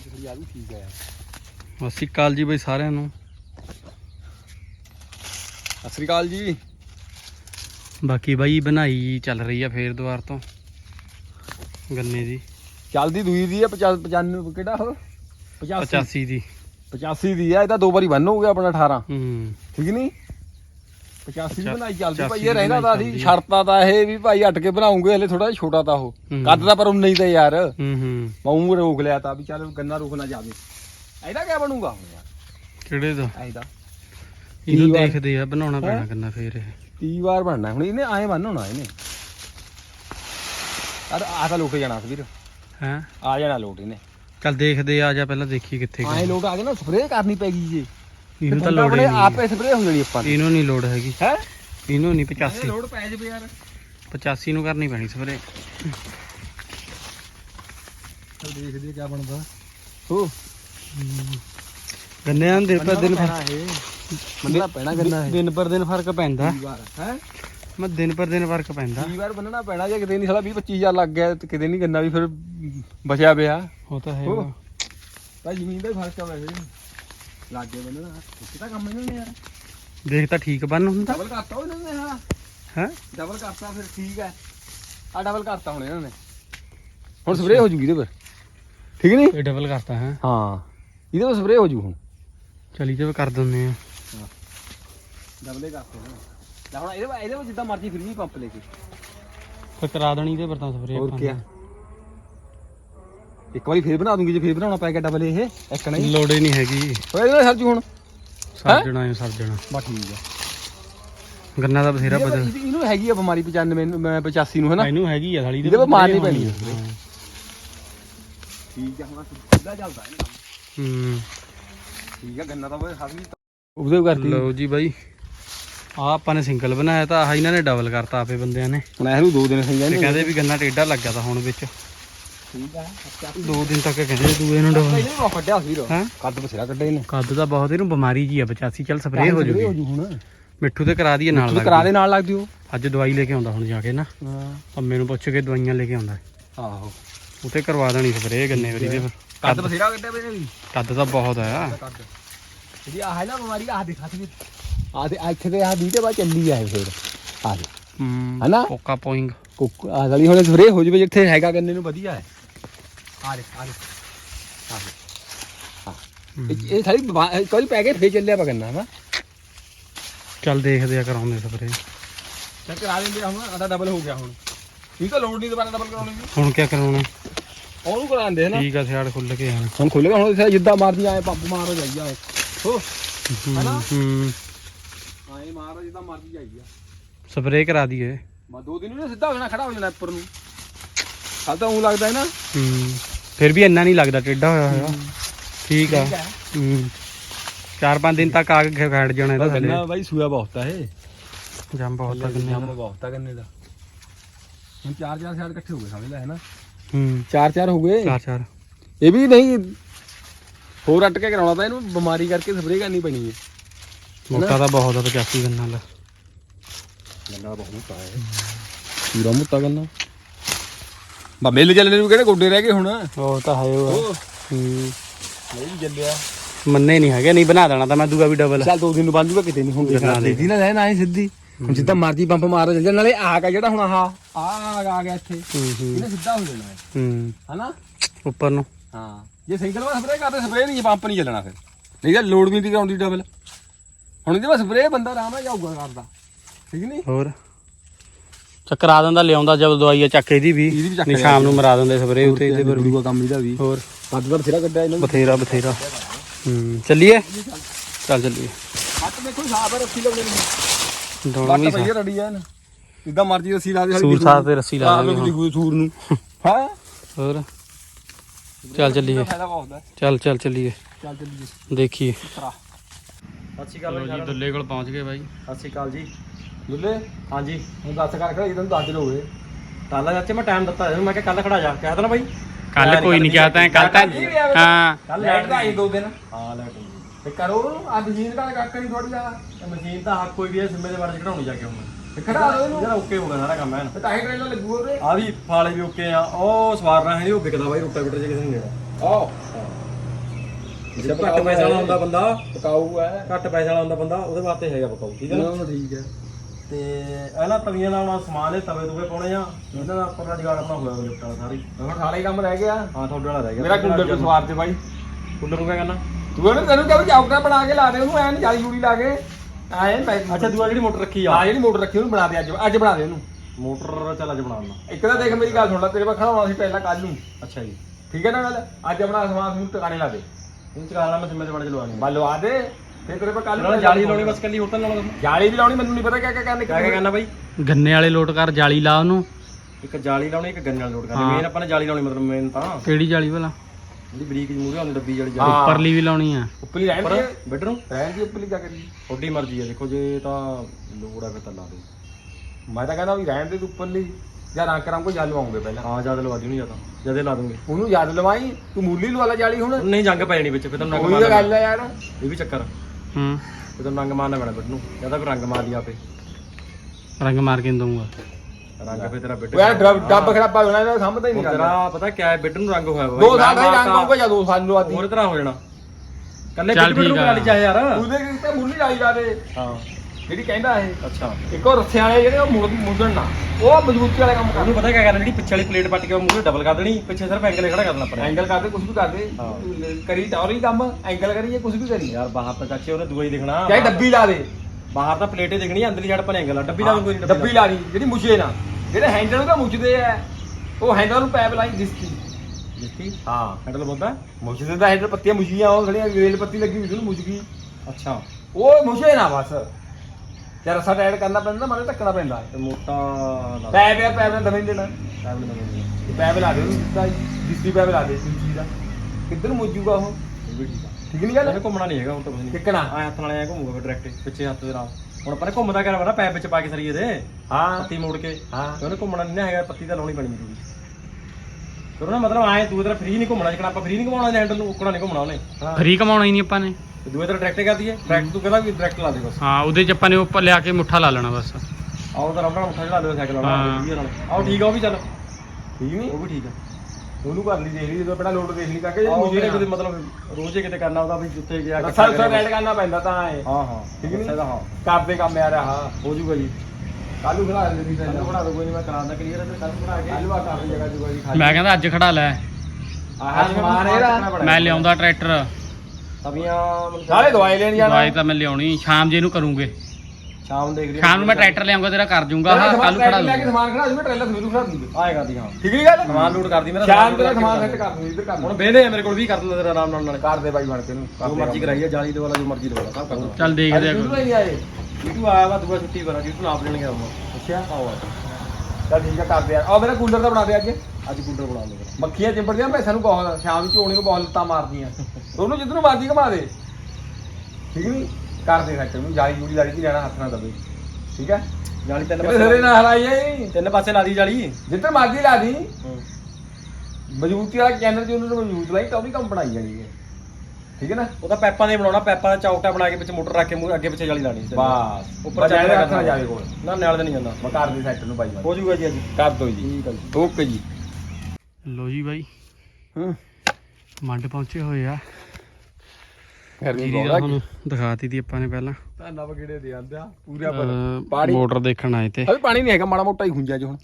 ਥੋੜੀ ਆ ਵੀ ਠੀਕ ਹੈ ਸਤਿ ਸ਼੍ਰੀ ਅਕਾਲ ਜੀ ਬਈ ਸਾਰਿਆਂ ਨੂੰ। ਸਤਿ ਸ੍ਰੀ ਅਕਾਲ ਜੀ। ਬਾਕੀ ਬਾਈ ਬਣਾਈ ਚੱਲ ਰਹੀ ਆ ਫੇਰ ਦੁਬਾਰ ਤੋਂ। ਗੰਨੇ ਦੀ। ਚੱਲਦੀ ਦੂਈ ਦੀ 50 95 ਕਿਹੜਾ ਉਹ? 85 85 ਦੀ। 85 ਦੀ ਹੈ ਇਹ ਤਾਂ ਦੋ ਵਾਰੀ ਬੰਨ ਹੋ ਗਿਆ ਆਪਣਾ 18 ਹੂੰ। ਠੀਕ ਨਹੀਂ 85 ਦੀ ਬਣਾਈ ਚੱਲਦੀ 85 ਭਾਈ ਦੀ ਇਹ ਰਹਿੰਦਾ ਤਾਂ ਬਣਾਈ ਸੀ ਚੱਲਦੀ ਆ। ਸ਼ਰਤਾਂ ਤਾਂ ਇਹ ਵੀ ਭਾਈ ਹਟ ਕੇ ਬਣਾਉਂਗੇ ਹਲੇ ਥੋੜਾ ਛੋਟਾ ਤਾਂ ਉਹ। ਹੂੰ। ਕੱਦ ਦਾ ਪਰ ਉਨਾ ਹੀ ਤਾਂ ਯਾਰ। ਹੂੰ ਹੂੰ। ਮੈਂ ਉਂ ਰੋਕ ਲਿਆ ਤਾਂ ਵੀ ਚੱਲ ਗੰਨਾ ਰੁਕ ਨਾ ਜਾਵੇ। ਇਹਦਾ ਕਿਆ ਬਣੂਗਾ ਹੁਣ ਯਾਰ? ਕਿਹੜੇ ਦਾ? ਇਹਦਾ। ਇਹਨੂੰ ਵਾਰ? ਦੇਖਦੇ ਆ ਬਣਾਉਣਾ ਪੈਣਾ ਹੈਂ? ਗੰਨਾ ਫੇਰ ਇਹ। 30 ਵਾਰ ਬਣਨਾ ਹੁਣ ਇਹਨੇ ਆਏ ਬੰਨ ਹੋਣਾ ਇਹਨੇ। ਯਾਰ ਆ ਤਾਂ ਲੋਟ ਜਾਣਾ ਵੀਰ ਹੈ? ਆ ਜਾਣਾ ਲੋਟ ਇਹਨੇ। ਚੱਲ ਦੇਖਦੇ ਆ ਜਾ ਪਹਿਲਾਂ ਦੇਖੀ ਕਿੱਥੇ ਆਏ ਗਿਆ ਲੋਟ ਆ ਗਏ ਨਾ ਸਪਰੇਅ ਕਰਨੀ ਪੈਗੀ ਜੀ। ਇਹਨੂੰ ਤਾਂ ਲੋੜ ਆਪਣੇ ਨਹੀਂ ਆਪੇ ਸਪਰੇਅ ਹੋ ਜਾਣੀ ਆਪਾਂ ਇਹਨੂੰ ਨਹੀਂ ਲੋੜ ਹੈਗੀ। ਹੈ? ਇਹਨੂੰ ਨਹੀਂ 85 ਲੋਡ ਪੈ ਜਵੇ ਯਾਰ। 85 ਨੂੰ ਕਰਨੀ ਪੈਣੀ ਸਪਰੇ। ਚਲ ਦੇਖਦੇ ਕੀ ਬਣਦਾ। ਹੋ। ਗੰਨਿਆਂ ਦੇ ਪਰ ਦਿਨ ਪੈਣਾ ਇਹ। ਮੰਨਣਾ ਪੈਣਾ ਕਰਨਾ ਇਹ। ਦਿਨ ਪਰ ਦਿਨ ਫ਼ਰਕ ਪੈਂਦਾ। ਵਾਰ ਹੈ? ਮੈਂ ਦਿਨ ਪਰ ਦਿਨ ਫ਼ਰਕ ਪੈਂਦਾ। 30 ਵਾਰ ਬੰਨਣਾ ਪੈਣਾ ਜੇ ਕਿਤੇ ਨਹੀਂ ਸਾਲਾ 20 25000 ਲੱਗ ਗਿਆ ਤੇ ਕਿਤੇ ਨਹੀਂ ਗੰਨਾ ਵੀ ਫਿਰ ਬਚਿਆ ਪਿਆ। ਉਹ ਤਾਂ ਹੈ। ਤਾਂ ਜ਼ਮੀਨ ਦਾ ਹੀ ਫ਼ਰਕ ਆ ਵੈਸੇ। ਲਾਗੇ ਬੰਨਣਾ। ਇੱਥੇ ਤਾਂ ਕੰਮ ਇਹਨਾਂ ਨੇ ਯਾਰ ਦੇਖ ਤਾਂ ਠੀਕ ਬਣ ਹੁੰਦਾ। ਡਬਲ ਕਰਤਾ ਉਹ ਇਹਨਾਂ ਨੇ ਹਾਂ ਹੈ? ਡਬਲ ਕਰਤਾ ਫਿਰ ਠੀਕ ਹੈ ਆ ਡਬਲ ਕਰਤਾ ਹੁਣ ਇਹਨਾਂ ਨੇ। ਹੁਣ ਸਪਰੇਅ ਹੋ ਜੂਗੀ ਇਹਦੇ ਪਰ ਠੀਕ ਨਹੀਂ? ਇਹ ਡਬਲ ਕਰਤਾ ਹੈ? ਹਾਂ। ਇਹਦੇ ਪਰ ਸਪਰੇਅ ਹੋ ਜੂ ਹੁਣ। ਚਲੀ ਤੇ ਕਰ ਦਿੰਦੇ ਆ। ਡਬਲੇ ਕਰਤੇ ਹੁਣ ਲੈ ਹੁਣ ਇਹਦੇ ਇਹਦੇ ਵਿੱਚ ਜਿੱਦਾਂ ਮਰਜ਼ੀ ਫਿਰ ਵੀ ਪੰਪ ਲੈ ਕੇ। ਫਿਰ ਕਰਾ ਦੇਣੀ ਤੇ ਵਰਤਾਂ ਸਪਰੇ ਹੋਰ ਕੀ ਇੱਕ ਵਾਰੀ ਫੇਰ ਬਣਾ ਦੂੰਗੀ ਜੇ ਫੇਰ ਬਣਾਉਣਾ ਪੈ ਗਿਆ ਡਬਲ ਇਹ ਇੱਕ ਨਹੀਂ। ਲੋੜ ਹੀ ਨਹੀਂ ਹੈਗੀ। ਓਏ ਇਹਦੇ ਸਰਜੂ ਹੁਣ। ਸਰਜਣਾ ਹੈ? ਸਰਜਣਾ ਬਸ ਠੀਕ ਹੈ ਗੰਨਾ ਦਾ ਬਥੇਰਾ ਇਹਦੇ- ਬਦਲ। ਇਹਦੀ- ਇਹਨੂੰ ਹੈਗੀ ਆ ਬਿਮਾਰੀ 95 ਨੂੰ ਮੈਂ 85 ਨੂੰ ਹੈਨਾ? ਇਹਨੂੰ ਹੈਗੀ ਆ ਸਾਲੀ ਇਹਦੇ ਪਰ ਮਾਰਨੀ ਪੈਣੀ। ਆ। ਹਾਂ। ਠੀਕ ਹੈ ਹੁਣ ਸਿੱਧਾ ਚੱਲਦਾ ਹੈ ਹੂੰ। ਠੀਕ ਹੈ ਗੰਨਾ ਤਾਂ ਹਰ ਵੀ ਉਹਦੇ ਕਰਤੀ ਲਓ ਜੀ ਬਾਈ। ਆ ਆਪਾਂ ਨੇ ਸਿੰਗਲ ਬਣਾਇਆ ਤਾਂ ਆਹ ਇਹਨਾਂ ਨੇ ਡਬਲ ਕਰਤਾ ਆਪੇ ਬੰਦਿਆਂ ਨੇ। ਹੁਣ ਇਹਨੂੰ ਦੋ ਦਿਨ ਸਹੀ ਤੇ ਕਹਿੰਦੇ ਵੀ ਗੰਨਾ ਟੇਢਾ ਲੱਗ ਤਾਂ ਹੁਣ ਵਿੱਚ। ਠੀਕ ਦੋ ਦਿਨ ਤੱਕ ਕਹਿੰਦੇ ਦੂਏ ਨੂੰ ਇਹਨੂੰ ਨਾ ਕੱਢਿਆ ਸੀ ਰੋ ਹੈ? ਕੱਦ ਬਥੇਰਾ ਕੱਢੇ ਇਹਨੇ। ਕੱਦ ਤਾਂ ਬਹੁਤ ਇਹਨੂੰ ਬਿਮਾਰੀ ਜੀ ਆ 85 ਚੱਲ ਸਪਰੇਅ ਹੋ ਜੂਗੀ। ਜੂ ਹੁਣ। ਮਿੱਠੂ ਤੇ ਕਰਾ ਦਈਏ ਨਾਲ ਤੂੰ ਲੱਗ ਕਰਾ ਦੇ ਨਾਲ ਲੱਗ ਦਿਓ ਅੱਜ ਦਵਾਈ ਲੈ ਕੇ ਆਉਂਦਾ ਹੁਣ ਜਾ ਕੇ ਨਾ। ਹਾਂ। ਅੰਮੇ ਨੂੰ ਪੁੱਛ ਕੇ ਦਵਾਈਆਂ ਲੈ ਕੇ ਆਉਂਦਾ। ਆਹੋ। ਉਤੇ ਕਰਵਾ ਦੇਣੀ ਸਪਰੇਅ ਗੰਨੇ ਵਾਲੀ ਦੇ ਕੱਦ ਬਥੇਰਾ ਕੱਢਿਆ ਬਈ ਇਹਨੇ ਕੱਦ ਤਾਂ ਬਹੁਤ ਆ। ਜਿਹੜੀ ਆਹ ਹੈ ਨਾ ਬਿਮਾਰੀ ਆਹ ਦਿਖਾ ਸੀ ਆਹ ਦੇ ਇੱਥੇ ਤੇ ਆਹ 20 ਦੇ ਬਾਅਦ ਚੱਲੀ ਆ ਇਹ ਫਿਰ। ਆਹ ਹਨਾ? ਕੋਕਾ ਪੋਇੰਗ। ਕੁੱਕ ਆਹ ਵਾਲੀ ਹੁਣ ਸਪਰੇ ਹੋ ਜਵੇ ਜਿੱਥੇ ਹੈਗਾ ਗੰਨੇ ਨੂੰ ਵਧੀਆ ਹੈ। ਆ ਦੇ ਆ ਦੇ ਆਹ ਇਹ- ਇਹ ਸਾਰੀ ਬਿਮਾ- ਕੋਈ ਪੈ ਕੇ ਫੇਰ ਚੱਲਿਆ ਪਾ ਗੰਨਾ ਹਨਾ? ਚੱਲ ਦੇਖਦੇ ਆ ਕਰਾਉਂਦੇ ਸਪਰੇਅ। ਚੱਲ ਕਰਾ ਦਿੰਦੇ ਆ ਹੁਣ ਡਬਲ ਹੋ ਗਿਆ ਹੁਣ। ਠੀਕ ਆ ਲੋਡ ਨਹੀਂ ਦੁਬਾਰਾ ਡਬਲ ਕਰਾਉਣੀ ਦੀ। ਹੁਣ ਕੀ ਕਰਾਉਣਾ? ਉਹਨੂੰ ਕਰਾਉਂਦੇ ਹਨਾ? ਠੀਕ ਆ ਸਿਆੜ ਖੁੱਲ ਕੇ ਆਣ ਹੁਣ ਖੁੱਲੇਗਾ ਹੁਣ ਇੱਥੇ ਜਿੱਦਾਂ ਮਰਦੀ ਆਏ ਪੰਪ ਮਾਰੋ ਜਾਈ ਜਾਏ। ਹੋ ਹਨਾ? ਹੂੰ। ਆਏ ਮਾਰੋ ਜਿੱਦਾਂ ਮਰਦੀ ਜਾਈ ਆ ਸਪਰੇਅ ਕਰਾ ਦਈਏ। ਮੈਂ ਦੋ ਦਿਨ ਨੂੰ ਸਿੱਧਾ ਹੋ ਜਾਣਾ ਖੜਾ ਹੋ ਜਾਣਾ ਉੱਪਰ ਨੂੰ। ਹਾਲ ਤਾਂ ਉਹ ਲੱਗਦਾ ਹੈ ਨਾ ਹੂੰ। ਫਿਰ ਵੀ ਇੰਨਾ ਨਹੀਂ ਲੱਗਦਾ ਟੇਢਾ ਹੋਇਆ ਹੋਇਆ। ਠੀਕ ਆ। ਹੈ। ਚਾਰ ਪੰਜ ਦਿਨ ਤੱਕ ਆ ਕੇ ਖੜ ਜਾਣਾ ਇਹਦਾ ਥੱਲੇ ਗੰਨਾ ਬਾਈ ਸੂਆ ਬਹੁਤ ਆ ਇਹ। ਜੰਮ ਬਹੁਤ ਆ ਗੰਨੇ ਜੰਮ ਦਾ। ਬਹੁਤ ਆ ਗੰਨੇ ਦਾ। ਹੁਣ ਚਾਰ ਚਾਰ ਸਾਲ ਇਕੱਠੇ ਹੋ ਗਏ ਸਮਝ ਲੈ ਹੈ ਨਾ? ਹੂੰ। ਚਾਰ ਚਾਰ ਹੋ ਗਏ? ਚਾਰ ਚਾਰ। ਇਹ ਵੀ ਨਹੀਂ ਹੋਰ ਅੱਟ ਕੇ ਕਰਾਉਣਾ ਤਾਂ ਇਹਨੂੰ ਬਿਮਾਰੀ ਕਰਕੇ ਸਪਰੇਅ ਕਰਨੀ ਪੈਣੀ ਹੈ। ਮੋਟਾ ਤਾਂ ਬਹੁਤ ਆ 85 ਗੰਨਾ ਦਾ। ਗੰਨਾ ਬਹੁਤ ਮੋਟਾ ਹੈ ਪੂਰਾ ਮੋਟਾ ਗੰਨਾ। ਬਾ ਮਿਲ ਚੱਲਣੇ ਨੂੰ ਕਿਹੜੇ ਗੋਡੇ ਰਹਿ ਗਏ ਹੁਣ? ਉਹ ਤਾਂ ਹੈ ਉਹ। ਉਹ ਹੂੰ। ਨਹੀਂ ਚੱਲਿਆ ਮੰਨੇ ਨਹੀਂ ਹੈਗੇ ਨਹੀਂ ਬਣਾ ਦੇਣਾ ਤਾਂ ਮੈਂ ਦੂਗਾ ਵੀ ਡਬਲ ਚੱਲ ਦੋ ਦਿਨ ਨੂੰ ਬੰਦ ਜੂਗਾ ਕਿਤੇ ਨਹੀਂ ਹੁਣ ਦੇਖਣਾ ਦੇ। ਸਿੱਧੀ ਨਾ ਨਾ ਇਹ ਸਿੱਧੀ। ਹੁਣ ਜਿੱਦਾਂ ਮਰਜ਼ੀ ਪੰਪ ਮਾਰੋ ਚੱਲ ਜਾ ਨਾਲੇ ਆਹ ਕਾ ਜਿਹੜਾ ਹੁਣ ਆਹ ਆਹ ਆ ਗਿਆ ਇੱਥੇ। ਹੂੰ ਹੂੰ। ਇਹਨੇ ਸਿੱਧਾ ਹੋ ਜਾਣਾ ਹੈ ਹੂੰ। ਹਨਾ? ਉੱਪਰ ਨੂੰ। ਹਾਂ। ਜੇ ਸਿੰਗਲ ਵਾਰ ਸਪਰੇਅ ਕਰਦੇ ਸਪਰੇਅ ਨਹੀਂ ਪੰਪ ਨਹੀਂ ਚੱਲਣਾ ਫਿਰ। ਨਹੀਂ ਤਾਂ ਲੋਡ ਵੀ ਨਹੀਂ ਕਰਾਉਂਦੀ ਡਬਲ ਹੁਣ ਇਹਦੇ ਵਿੱਚ ਸਪਰੇਅ ਬੰਦਾ ਆਰਾਮ ਨਾਲ ਜਾਊਗਾ ਕਰਦਾ ਠੀਕ ਨਹੀਂ? ਹੋਰ? ਚੱਕਰਾ ਦਿੰਦਾ ਲਿਆਉਂਦਾ ਜਦ ਦਵਾਈ ਆ ਚੱਕ ਇਹਦੀ ਵੀ ਇਹਦੀ ਵੀ ਚੱਕ ਨਹੀਂ ਸ਼ਾਮ ਨੂੰ ਮਰਾ ਦਿੰਦੇ ਸਪਰੇਅ ਉੱਤੇ। ਇਹਦੇ ਪਰ ਵੀ ਬੜੂਗਾ ਕੰਮ ਇਹਦਾ ਵੀ। ਹੋਰ। ਕੱਦ ਦਾ ਬਥੇਰਾ ਕੱਢਿਆ ਇਹਨਾਂ ਬਥੇਰਾ ਬਥੇਰਾ। ਹੂੰ ਚੱਲੀਏ? ਚੱਲ ਚੱਲੀਏ। ਹੱਥ ਦੇਖੋ ਸਾਫ਼ ਰੱਖੀ ਲਾਉਣੇ ਨੇ ਡੋਣਾ ਵੀ ਪਈ ਰੜੀ ਐ ਜਿੱਦਾਂ ਮਰਜ਼ੀ ਰੱਸੀ ਲਾ ਦੇ ਸੂਰ ਸਾਹ ਤੇ ਰੱਸੀ ਲਾ ਦੇ ਸੂਰ ਨੂੰ। ਹਾਂ। ਹੋਰ। ਚੱਲ ਚੱਲੀਏ। ਚੱਲ ਚੱਲ ਚੱਲੀਏ। ਚੱਲ ਚੱਲੀਏ। ਦੇਖੀਏ। ਸਤਿ ਸ਼੍ਰੀ ਚਲੋ ਜੀ ਦੁੱਲੇ ਕੋਲ ਪਹੁੰਚ ਗਏ ਬਾਈ। ਸਤਿ ਸ਼੍ਰੀ ਅਕਾਲ ਜੀ। ਦੁੱਲੇ ਹਾਂਜੀ ਹੁਣ ਦੱਸ ਕਰ ਖੜਾ ਜਦੋਂ ਦੱਸ ਦਿਨ ਹੋ ਗਏ ਕੱਲ ਚਾਚੇ ਮੈਂ ਟਾਈਮ ਦਿੱਤਾ ਇਹਨੂੰ ਮੈਂ ਕਿਹਾ ਕੱਲ ਖੜਾ ਜਾ ਕਹਿ ਤਾ ਨਾ ਬਾਈ ਕੱਲ ਕੋਈ ਨਹੀਂ ਕਿਹਾ ਤਾਂ ਕੱਲ ਤਾਂ ਹਾਂ। ਕੱਲ ਲੈਟ ਦਾ ਆਈ ਦੋ ਦਿਨ। ਹਾਂ ਲੈ ਤੂੰ ਤੇ ਕਰੋ ਅੱਜ ਮਸ਼ੀਨ ਦਾ ਕੱਕ ਨਹੀਂ ਥੋੜੀ ਦਾ ਮਸ਼ੀਨ ਤਾਂ ਹੱਕ ਕੋਈ ਵੀ ਹੈ ਸਿੰਮੇ ਦੇ ਬਾਰੇ ਚੜਾਉਣੀ ਜਾ ਕੇ ਹੁਣ। ਤੇ ਖੜਾ ਦੋ ਇਹਨੂੰ। ਜਿਹੜਾ ਓਕੇ ਹੋ ਗਿਆ ਸਾਰਾ ਕੰਮ ਐਨ। ਤੇ ਤਾਂ ਹੀ ਟ੍ਰੇਲਰ ਲੱਗੂ ਉਹਦੇ। ਆ ਵੀ ਫਾਲੇ ਵੀ ਓਕੇ ਆ। ਉਹ ਸਵਾਰਨਾ ਹੈ ਉਹ ਵਿਕਦਾ ਬਾਈ ਰੋਟਾ ਬਿਟਰ ਜੇ ਕਿਸੇ ਨੂੰ ਆਹ। ਜੇ ਘੱਟ ਪੈਸੇ ਵਾਲਾ ਹੁੰਦਾ ਬੰਦਾ। ਪਕਾਊ ਹੈ ਘੱਟ ਪੈਸੇ ਵਾਲਾ ਹੁੰਦਾ ਬੰਦਾ ਉਹਦੇ ਵਾਸਤੇ ਹੈਗਾ ਬਕਾਊ ਠੀਕ ਹੈ ਨਾ ਠੀਕ ਹੈ। ਤੇ ਇਹ ਨਾ ਤਵੀਆਂ ਲਾਉਣਾ ਸਮਾਨ ਦੇ ਤਵੇ ਤੂਵੇ ਪਾਉਣੇ ਆ। ਇਹਨਾਂ ਦਾ ਆਪਣਾ ਜਗਾੜ ਆਪਣਾ ਹੋਇਆ ਲਿਫਟ ਵਾਲਾ ਸਾਰੀ ਹੁਣ ਹੀ ਕੰਮ ਰਹਿ ਗਿਆ। ਹਾਂ ਤੁਹਾਡੇ ਵਾਲਾ ਰਹਿ ਗਿਆ। ਮੇਰਾ ਕੂਲਰ ਤੇ ਸਵਾਰ ਤੇ ਬਾਈ। ਕੂਲਰ ਨੂੰ ਕਿਆ ਕਰਨਾ? ਤੂੰ ਇਹਨੂੰ ਤੈਨੂੰ ਕਿਹਾ ਵੀ ਚੌਕਟਾ ਬਣਾ ਕੇ ਲਾ ਦੇ ਉਹਨੂੰ ਐਨ ਜਾਲੀ ਜੂੜੀ ਲਾ ਕੇ। ਐ ਮੈਂ ਅੱਛਾ ਦੂਆ ਜਿਹੜੀ ਮੋਟਰ ਰੱਖੀ ਆ। ਆ ਜਿਹੜੀ ਮੋਟਰ ਰੱਖੀ ਉਹਨੂੰ ਬਣਾ ਦੇ ਅੱਜ। ਅੱਜ ਬਣਾ ਦੇ ਉਹਨੂੰ। ਮੋਟਰ ਚੱਲ ਅੱਜ ਬਣਾਉਣਾ ਇੱਕ ਤਾਂ ਦੇਖ ਮੇਰੀ ਗੱਲ ਸੁਣ ਲੈ ਤੇਰੇ ਕੋਲ ਖੜਾਉਣਾ ਸੀ ਪਹਿਲਾਂ ਕੱਲ ਨੂੰ। ਅੱਛਾ ਜੀ। ਠੀਕ ਹੈ ਨਾ ਗੱਲ? ਅੱਜ ਆਪਣਾ ਸਮਾਨ ਨੂੰ ਟਿਕਾਣੇ ਲਾ ਦੇ। ਇਹ ਚਲਾਣਾ ਮੈਂ ਸਿੰਮੇ ਦੇ ਬੜੇ ਚਲਵਾਣੀ ਬਾ ਲਵਾ ਦੇ। ਫਿਰ ਤੇਰੇ ਕੋਲ ਕੱਲ ਨਾਲ ਜਾਲੀ ਲਾਉਣੀ ਬਸ ਕੱਲੀ ਹੋਟਲ ਨਾਲ ਜਾਲੀ ਵੀ ਲਾਉਣੀ ਮੈਨੂੰ ਨਹੀਂ ਪਤਾ ਕਿਆ ਕਿਆ ਕਰਨੇ ਕਿਆ ਕਿਆ ਕਰਨਾ। ਬਾਈ? ਗੰਨੇ ਵਾਲੇ ਲੋਟ ਕਰ ਜਾਲੀ ਲਾ ਉਹਨੂੰ। ਇੱਕ ਜਾਲੀ ਲਾਉਣੀ ਇੱਕ ਗੰਨੇ ਨਾਲ ਲੋਡ ਕਰਨੀ। ਹਾਂ। ਮੇਨ ਆਪਾਂ ਨੇ ਜਾਲੀ ਲਾਉਣੀ ਮਤਲਬ ਮੇਨ ਤਾਂ। ਕਿਹੜੀ ਜਾਲੀ ਭਲਾ? ਜਿਹੜੀ ਬਰੀਕ ਮੂਰੇ ਹੁੰਦੀ ਡੱਬੀ ਵਾਲੀ ਹਾਂ। ਜਾਲੀ ਉੱਪਰਲੀ ਵੀ ਲਾਉਣੀ ਆ। ਉੱਪਰਲੀ ਰਹਿਣ ਪਰ ਦੇ ਬੈੱਡ ਨੂੰ ਰਹਿਣ ਦੀ ਉੱਪਰਲੀ ਕਿਆ ਕਰੀ ਤੁਹਾਡੀ ਮਰਜ਼ੀ ਹੈ ਦੇਖੋ ਜੇ ਤਾਂ ਲੋੜ ਹੈ ਫਿਰ ਤਾਂ ਲਾ ਦੇ ਮੈਂ ਤਾਂ ਕਹਿੰਦਾ ਵੀ ਰਹਿਣ ਦੇ ਤੂੰ ਉੱਪਰਲੀ। ਜਾਂ ਰੰਗ ਕਰਾਂ ਕੋ ਜਲ ਲਵਾਉਂਗੇ ਪਹਿਲਾਂ। ਹਾਂ ਜ਼ਿਆਦਾ ਲਵਾ ਦਿਓ ਨਹੀਂ ਜ਼ਿਆਦਾ ਜ਼ਿਆਦਾ ਲਾ ਦੂੰਗੇ। ਉਹਨੂੰ ਯਾਦ ਲਵਾਈ ਤੂੰ ਮੂਲੀ ਲਵਾ ਲੈ ਜਾਲੀ ਹੁਣ। ਨਹੀਂ ਜੰਗ ਪੈ ਜਾਣੀ ਵਿੱਚ ਫਿਰ ਤੁਹਾਨੂੰ ਗੱਲ ਯਾਰ। ਇਹ ਵੀ ਚੱਕਰ ਹੂੰ। ਤੁਹਾਨੂੰ ਰੰਗ ਮਾਰਨਾ ਪੈਣਾ ਬੈੱਡ ਨੂੰ। ਜ਼ਿਆਦਾ ਫਿਰ ਰੰਗ ਮਾਰ ਲਿਆ ਆਪੇ। ਰੰਗ ਮਾਰ ਕੇ ਦਊਂਗਾ। ਰੰਗ ਫਿਰ ਤੇਰਾ ਬੈੱਡ ਉਹ ਯਾਰ ਡੱਬ ਡੱਬ ਖਰਾਬਾ ਹੋਣਾ ਇਹਦਾ ਸਮਝਦਾ ਹੀ ਨਹੀਂ ਤੇਰਾ ਪਤਾ ਕਿਆ ਹੈ ਬੈੱਡ ਨੂੰ ਰੰਗ ਹੋਇਆ ਵਾ ਦੋ ਸਾਲ ਦਾ ਹੀ ਰੰਗ ਆਊਗਾ ਜਾਂ ਦੋ ਸਾਲ ਨੂੰ ਆਦੀ। ਹੋਰ ਤਰ੍ਹਾਂ ਹੋ ਜਾਣਾ। ਕੱਲੇ ਚੱਲ ਬੈੱਡ ਨੂੰ ਠੀਕ ਆ। ਕਰਾ ਲਈ ਚਾਹੇ ਯਾਰ। ਉਹਦੇ ਕਿਤੇ ਮੂਲੀ ਲਾਈ ਲਾ ਦੇ ਹਾਂ। ਜਿਹੜੀ ਕਹਿੰਦਾ ਇਹ ਅੱਛਾ। ਇੱਕ ਉਹ ਰੱਸੇ ਵਾਲੇ ਜਿਹੜੇ ਉਹ ਮੁੜ ਮੁੜਨ ਨਾ ਉਹ ਮਜ਼ਬੂਤੀ ਵਾਲੇ ਕੰਮ ਉਹਨੂੰ ਪਤਾ ਕਿਆ ਕਰਨਾ ਜਿਹੜੀ ਪਿੱਛੇ ਵਾਲੀ ਪਲੇਟ ਪੱਟ ਕੇ ਮੂਹਰੇ ਡਬਲ ਕਰ ਦੇਣੀ ਪਿੱਛੇ ਸਿਰਫ ਐਂਗਲ ਖੜਾ ਕਰਨਾ ਕਰ ਆਪਣੇ ਐਂਗਲ ਕਰਦੇ ਕੁਝ ਵੀ ਕਰਦੇ ਹਾਂ। ਕਰੀ ਤਾਂ ਹੀ ਕੰਮ ਐਂਗਲ ਕਰੀਏ ਕੁਝ ਵੀ ਕਰੀਏ। ਯਾਰ ਬਾਹਰ ਤਾਂ ਚਾਚੇ ਉਹਨੇ ਦੂਆ ਹੀ ਦੇਖਣਾ। ਚਾਹੇ ਡੱਬੀ ਲਾ ਦੇ। ਬਾਹਰ ਤਾਂ ਪਲੇਟੇ ਦੇਖਣੀ ਆ, ਅੰਦਰਲੀ ਸਾਈਡ ਪਰ ਐਂਗਲ ਆ ਡੱਬੀ ਦਾ ਕੋਈ ਨਹੀਂ ਡੱਬੀ ਲਾ। ਦੀ ਜਿਹੜੀ ਮੁਛੇ ਨਾ ਜਿਹੜੇ ਹੈਂਡਲ ਨੂੰ ਤਾਂ ਮੁੱਛਦੇ ਆ ਉਹ ਹੈਂਡਲ ਨੂੰ ਪੈਪ ਲਾਈ ਦਿਸਤੀ ਜਿੱਤੀ ਹਾਂ। ਹੈਂਡਲ ਬੋਲਦਾ? ਮੁਛਦੇ ਤਾਂ ਹੈਂਡਲ ਪੱਤੀਆਂ ਮੁਛੀਆਂ ਉਹ ਖੜੀਆਂ ਰੇਲ ਪੱਤੀ ਲੱਗੀ ਹੋਈ ਉਹਨੂੰ ਮੁੱਛ ਗਈ। ਅੱਛਾ। ਉਹ ਮੁਛੇ ਨਾ ਬਸ। ਯਾਰ ਰਸਾ ਐਡ ਕਰਨਾ ਪੈਂਦਾ ਮਾਰੇ ਧੱਕਣਾ ਪੈਂਦਾ। ਤੇ ਮੋਟਾ ਲਾ ਪੈਪ ਯਾਰ ਪੈਪ ਦਵੇਂ ਦੇਣਾ ਟਾਈਮ ਨਹੀਂ ਲੱਗਦਾ ਪੈਪ ਲਾ ਦੇ ਸਿੱਧਾ ਦਿਸਤੀ ਪੈਪ ਲਾ ਦੇ ਸੂਚੀ ਦਾ। ਕਿੱਧਰ ਮੁੱਜੂਗਾ ਉਹ? ਇਹ ਵੀ ਠੀਕ ਆ। ਠੀਕ ਨਹੀਂ ਗੱਲ? ਇਹਨੇ ਘੁੰਮਣਾ ਨਹੀਂ ਹੈਗਾ ਹੁਣ ਤਾਂ ਕੁਝ ਨਹੀਂ। ਕਿੱਕਣਾ? ਆ ਹੱਥ ਨਾਲ ਐ ਘੁੰਮੂਗਾ ਫਿਰ ਡਾਇਰੈਕਟ ਪਿੱਛੇ ਹੱਥ ਦੇ ਨਾਲ। ਹੁਣ ਨੇ ਘੁੰਮਦਾ ਕਰ ਨਾ ਪੈਪ ਵਿੱਚ ਪਾ ਕੇ ਸਰੀਏ ਦੇ ਹਾਂ। ਪੱਤੀ ਮੋੜ ਕੇ। ਹਾਂ। ਤੇ ਉਹਨੇ ਘੁੰਮਣਾ ਨਹੀਂ ਨਾ ਹੈਗਾ ਪੱਤੀ ਤਾਂ ਲਾਉਣੀ ਪੈਣੀ ਜ਼ਰੂਰੀ ਕਰੋ ਨਾ ਮਤਲਬ ਆਏ ਦੂਏ ਤਰ੍ਹਾਂ ਫ੍ਰੀ ਨਹੀਂ ਘੁੰਮਣਾ ਜਿਕਣਾ ਆਪਾਂ ਫ੍ਰੀ ਨਹੀਂ ਘੁਮਾਉਣਾ ਹੈਂਡਲ ਨੂੰ ਉਕੜਾ ਨਹੀਂ ਘੁੰਮਣਾ ਉਹਨੇ। ਫਰੀ ਕਮਾਉਣਾ ਹੀ ਨਹੀਂ ਆਪਾਂ ਨੇ। ਤੇ ਦੂਏ ਤਰ੍ਹਾਂ ਡਾਇਰੈਕਟ ਕਰ ਦਈਏ ਡਾਇਰੈਕਟ ਤੂੰ ਕਹਿੰਦਾ ਵੀ ਡਾਇਰੈਕਟ ਲਾ ਦੇ ਬਸ। ਹਾਂ ਉਹਦੇ ਚ ਆਪਾਂ ਨੇ ਉੱਪਰ ਲਿਆ ਕੇ ਮੁੱਠਾ ਲਾ ਲੈਣਾ ਬਸ। ਆਓ ਤਾਂ ਰਬੜਾ ਮੁੱਠਾ ਚੜਾ ਲਿਓ ਸਾਈਕਲ ਵਾਲਾ ਹਾਂ। ਵਧੀਆ ਨਾਲ। ਆਓ ਠੀਕ ਆ ਉਹ ਵੀ ਚੱਲ। ਠੀਕ ਨਹੀਂ? ਉਹ ਵੀ ਠੀਕ ਆ। ਉਹਨੂੰ ਕਰ ਲਈ ਦੇਖ ਲਈ ਜਦੋਂ ਆਪਣਾ ਲੋਡ ਦੇਖ ਲਈ ਤਾਂ ਕਿ ਆਓ ਜਿਹੜੇ ਕਿਤੇ ਮਤਲਬ ਰੋਜ਼ੇ ਕਿਤੇ ਕਰਨਾ ਉਹਦਾ ਵੀ ਜਿੱਥੇ ਗਿਆ ਰਸਾ ਰਸਾ ਰੈਡ ਕਰਨਾ ਪੈਂਦਾ ਤਾਂ ਐ ਹਾਂ ਹਾਂ। ਠੀਕ ਨੀ? ਇਹਦਾ ਹਾਂ। ਕਰਦੇ ਕੰਮ ਯਾਰ ਆਹ ਹੋ ਜੂਗਾ ਜੀ। ਕੱਲੂ ਖੜਾ ਦੇ ਦੀ ਕੱਲ ਬਣਾ ਦੋ ਕੋਈ ਨਹੀਂ ਮੈਂ ਕਰਾਉਂਦਾ ਕਲੀਅਰ ਤੇ ਕੱਲ ਬਣਾ ਕੇ। ਕੱਲੂ ਆ ਜਗ੍ਹਾ ਜੁਗਾ ਜੀ ਖਾਲੀ। ਮੈਂ ਕਹਿੰਦਾ ਅੱਜ ਖੜਾ ਲੈ। ਆਹ ਸਮਾਨ ਇਹਦਾ। ਮੈਂ ਲਿਆਉਂਦਾ ਟਰੈਕਟਰ ਤਵੀਆਂ ਮੈਨੂੰ ਸਾਰੇ ਦਵਾਈ ਲੈਣ ਜਾਣਾ। ਦਵਾਈ ਤਾਂ ਮੈਂ ਲਿਆਉਣੀ ਸ਼ਾਮ ਜੇ ਨੂੰ ਕਰੂੰਗੇ। ਸ਼ਾਮ ਨੂੰ ਦੇਖ ਲਈ ਸ਼ਾਮ ਨੂੰ ਮੈਂ ਟਰੈਕਟਰ ਲਿਆਉਂਗਾ ਤੇਰਾ ਕਰ ਜੂੰਗਾ। ਹਾਂ ਕੱਲ ਨੂੰ ਖੜਾ ਲੈ ਕੇ ਸਮਾਨ ਖੜਾ ਦੂੰਗਾ ਟ੍ਰੇਲਰ ਸਮੇਰੂ ਖੜਾ ਦੂੰਗਾ। ਆਏਗਾ ਦੀ ਹਾਂ ਠੀਕ ਨਹੀਂ ਗੱਲ? ਸਮਾਨ ਲੋਡ ਕਰਦੀ ਮੇਰਾ ਸ਼ਾਮ ਤੇਰਾ ਸਮਾਨ ਸੈੱਟ ਕਰ ਦੂੰਗੀ ਇੱਧਰ ਕਰ ਹੁਣ ਹੁਣ ਵੇਲੇ ਮੇਰੇ ਕੋਲ ਵੀ ਕਰ ਦਿੰਦਾ ਤੇਰਾ ਆਰਾਮ ਨਾਲ ਨਾਲੇ। ਕਰ ਦੇ ਬਾਈ ਬਣ ਕੇ ਨੂੰ ਜੋ ਮਰਜ਼ੀ ਕਰਾਈਏ ਜਾਲੀ ਦੇ ਵਾਲਾ ਜੋ ਮਰਜ਼ੀ ਦੇ ਵਾਲਾ ਸਭ ਕਰ ਚੱਲ ਦੇਖਦੇ ਆ ਕੋਈ ਆਏ। ਜੀਟੂ ਆਇਆ ਵਾ ਦੂਆ ਛੁੱਟੀ ਪਰ ਜੀਟੂ ਨਾਪ ਲੈਣ ਗਿਆ ਅੱਛਾ। ਆਓ ਚੱਲ ਠੀਕ ਆ ਕਰਦੇ ਆ ਆ ਮੇਰਾ ਕੂਲਰ ਦਾ ਬਣਾ ਦੇ ਅੱਜ। ਅੱਜ ਕੂਲਰ ਬਣਾ ਲਓ ਮੱਖੀਆਂ ਚਿੰਬੜਦੀਆਂ ਭੈਸਾਂ ਨੂੰ ਬਹੁਤ ਸ਼ਾਮ ਨੂੰ ਝੋਣੇ ਨੂੰ ਬਹੁਤ ਲੱਤਾਂ ਮਾਰਦੀਆਂ। ਉਹਨੂੰ ਜਿੱਧਰ ਨੂੰ ਮਰਜ਼ੀ ਘੁਮਾ ਦੇ। ਠੀਕ ਨਹੀਂ ਕਰਦੇ ਸੈਕਟਰ ਨੂੰ ਜਾਲੀ ਜੂੜੀ ਲਾੜੀ ਦੀ ਲੈਣਾ ਹੱਥ ਨਾਲ ਦਵੇ। ਠੀਕ ਹੈ? ਜਾਲੀ ਤਿੰਨ ਕਿਤੇ ਸਿਰੇ ਨਾ ਹਲਾਈ ਜਾਈ ਤਿੰਨ ਪਾਸੇ ਲਾ ਦੀ ਜਾਲੀ। ਜਿੱਧਰ ਮਰਜ਼ੀ ਲਾ ਦੀ। ਮਜ਼ਬੂਤੀ ਵਾਲਾ ਚੈਨਲ ਜੇ ਉਹਨਾਂ ਨੂੰ ਮਜ਼ਬੂਤ ਲਾਈ ਤਾਂ ਉਹ ਵੀ ਕੰਮ ਬਣਾਈ ਜਾਣੀ ਹੈ। ਠੀਕ ਹੈ ਨਾ? ਉਹਦਾ ਪੈਪਾਂ ਦੇ ਬਣਾਉਣਾ ਪੈਪਾਂ ਦਾ ਚੌਕਟਾ ਬਣਾ ਕੇ ਵਿੱਚ ਮੋਟਰ ਰੱਖ ਕੇ ਅੱਗੇ ਪਿੱਛੇ ਜਾਲੀ ਲਾਣੀ ਬਸ। ਉੱਪਰ ਹੱਥ ਨਾਲ ਜਾਵੇ ਕੋਲ। ਨਾ ਨਾਲ ਦੇ ਨਹੀਂ ਜਾਂਦਾ। ਮੈਂ ਕਰ ਦੇ ਨੂੰ ਬਾਈ ਹੋ ਜੂਗਾ ਜੀ ਅੱਜ। ਕਰ ਦੋ ਜੀ। ਠੀਕ ਆ ਜੀ। ਓਕੇ ਜੀ। ਲੋ ਜੀ ਬਾਈ। ਹਾਂ। ਮੰਡ ਪਹੁੰਚੇ ਹੋਏ ਆ। ਗਰਮੀ ਦਾ ਬਹੁਤ ਤੁਹਾਨੂੰ ਦਿਖਾਤੀ ਦੀ ਆਪਾਂ ਨੇ ਪਹਿਲਾਂ। ਧੰਨਾ ਵਗੜੇ ਦੇ ਆਂਦਾ ਪੂਰਾ ਅਹ, ਪਾਣੀ ਮੋਟਰ ਦੇਖਣ ਆਏ ਤੇ। ਅਭੀ ਪਾਣੀ ਨਹੀਂ ਹੈਗਾ ਮਾੜਾ ਮੋਟਾ ਹੀ ਖੁੰਝਾ ਚ ਹੁਣ।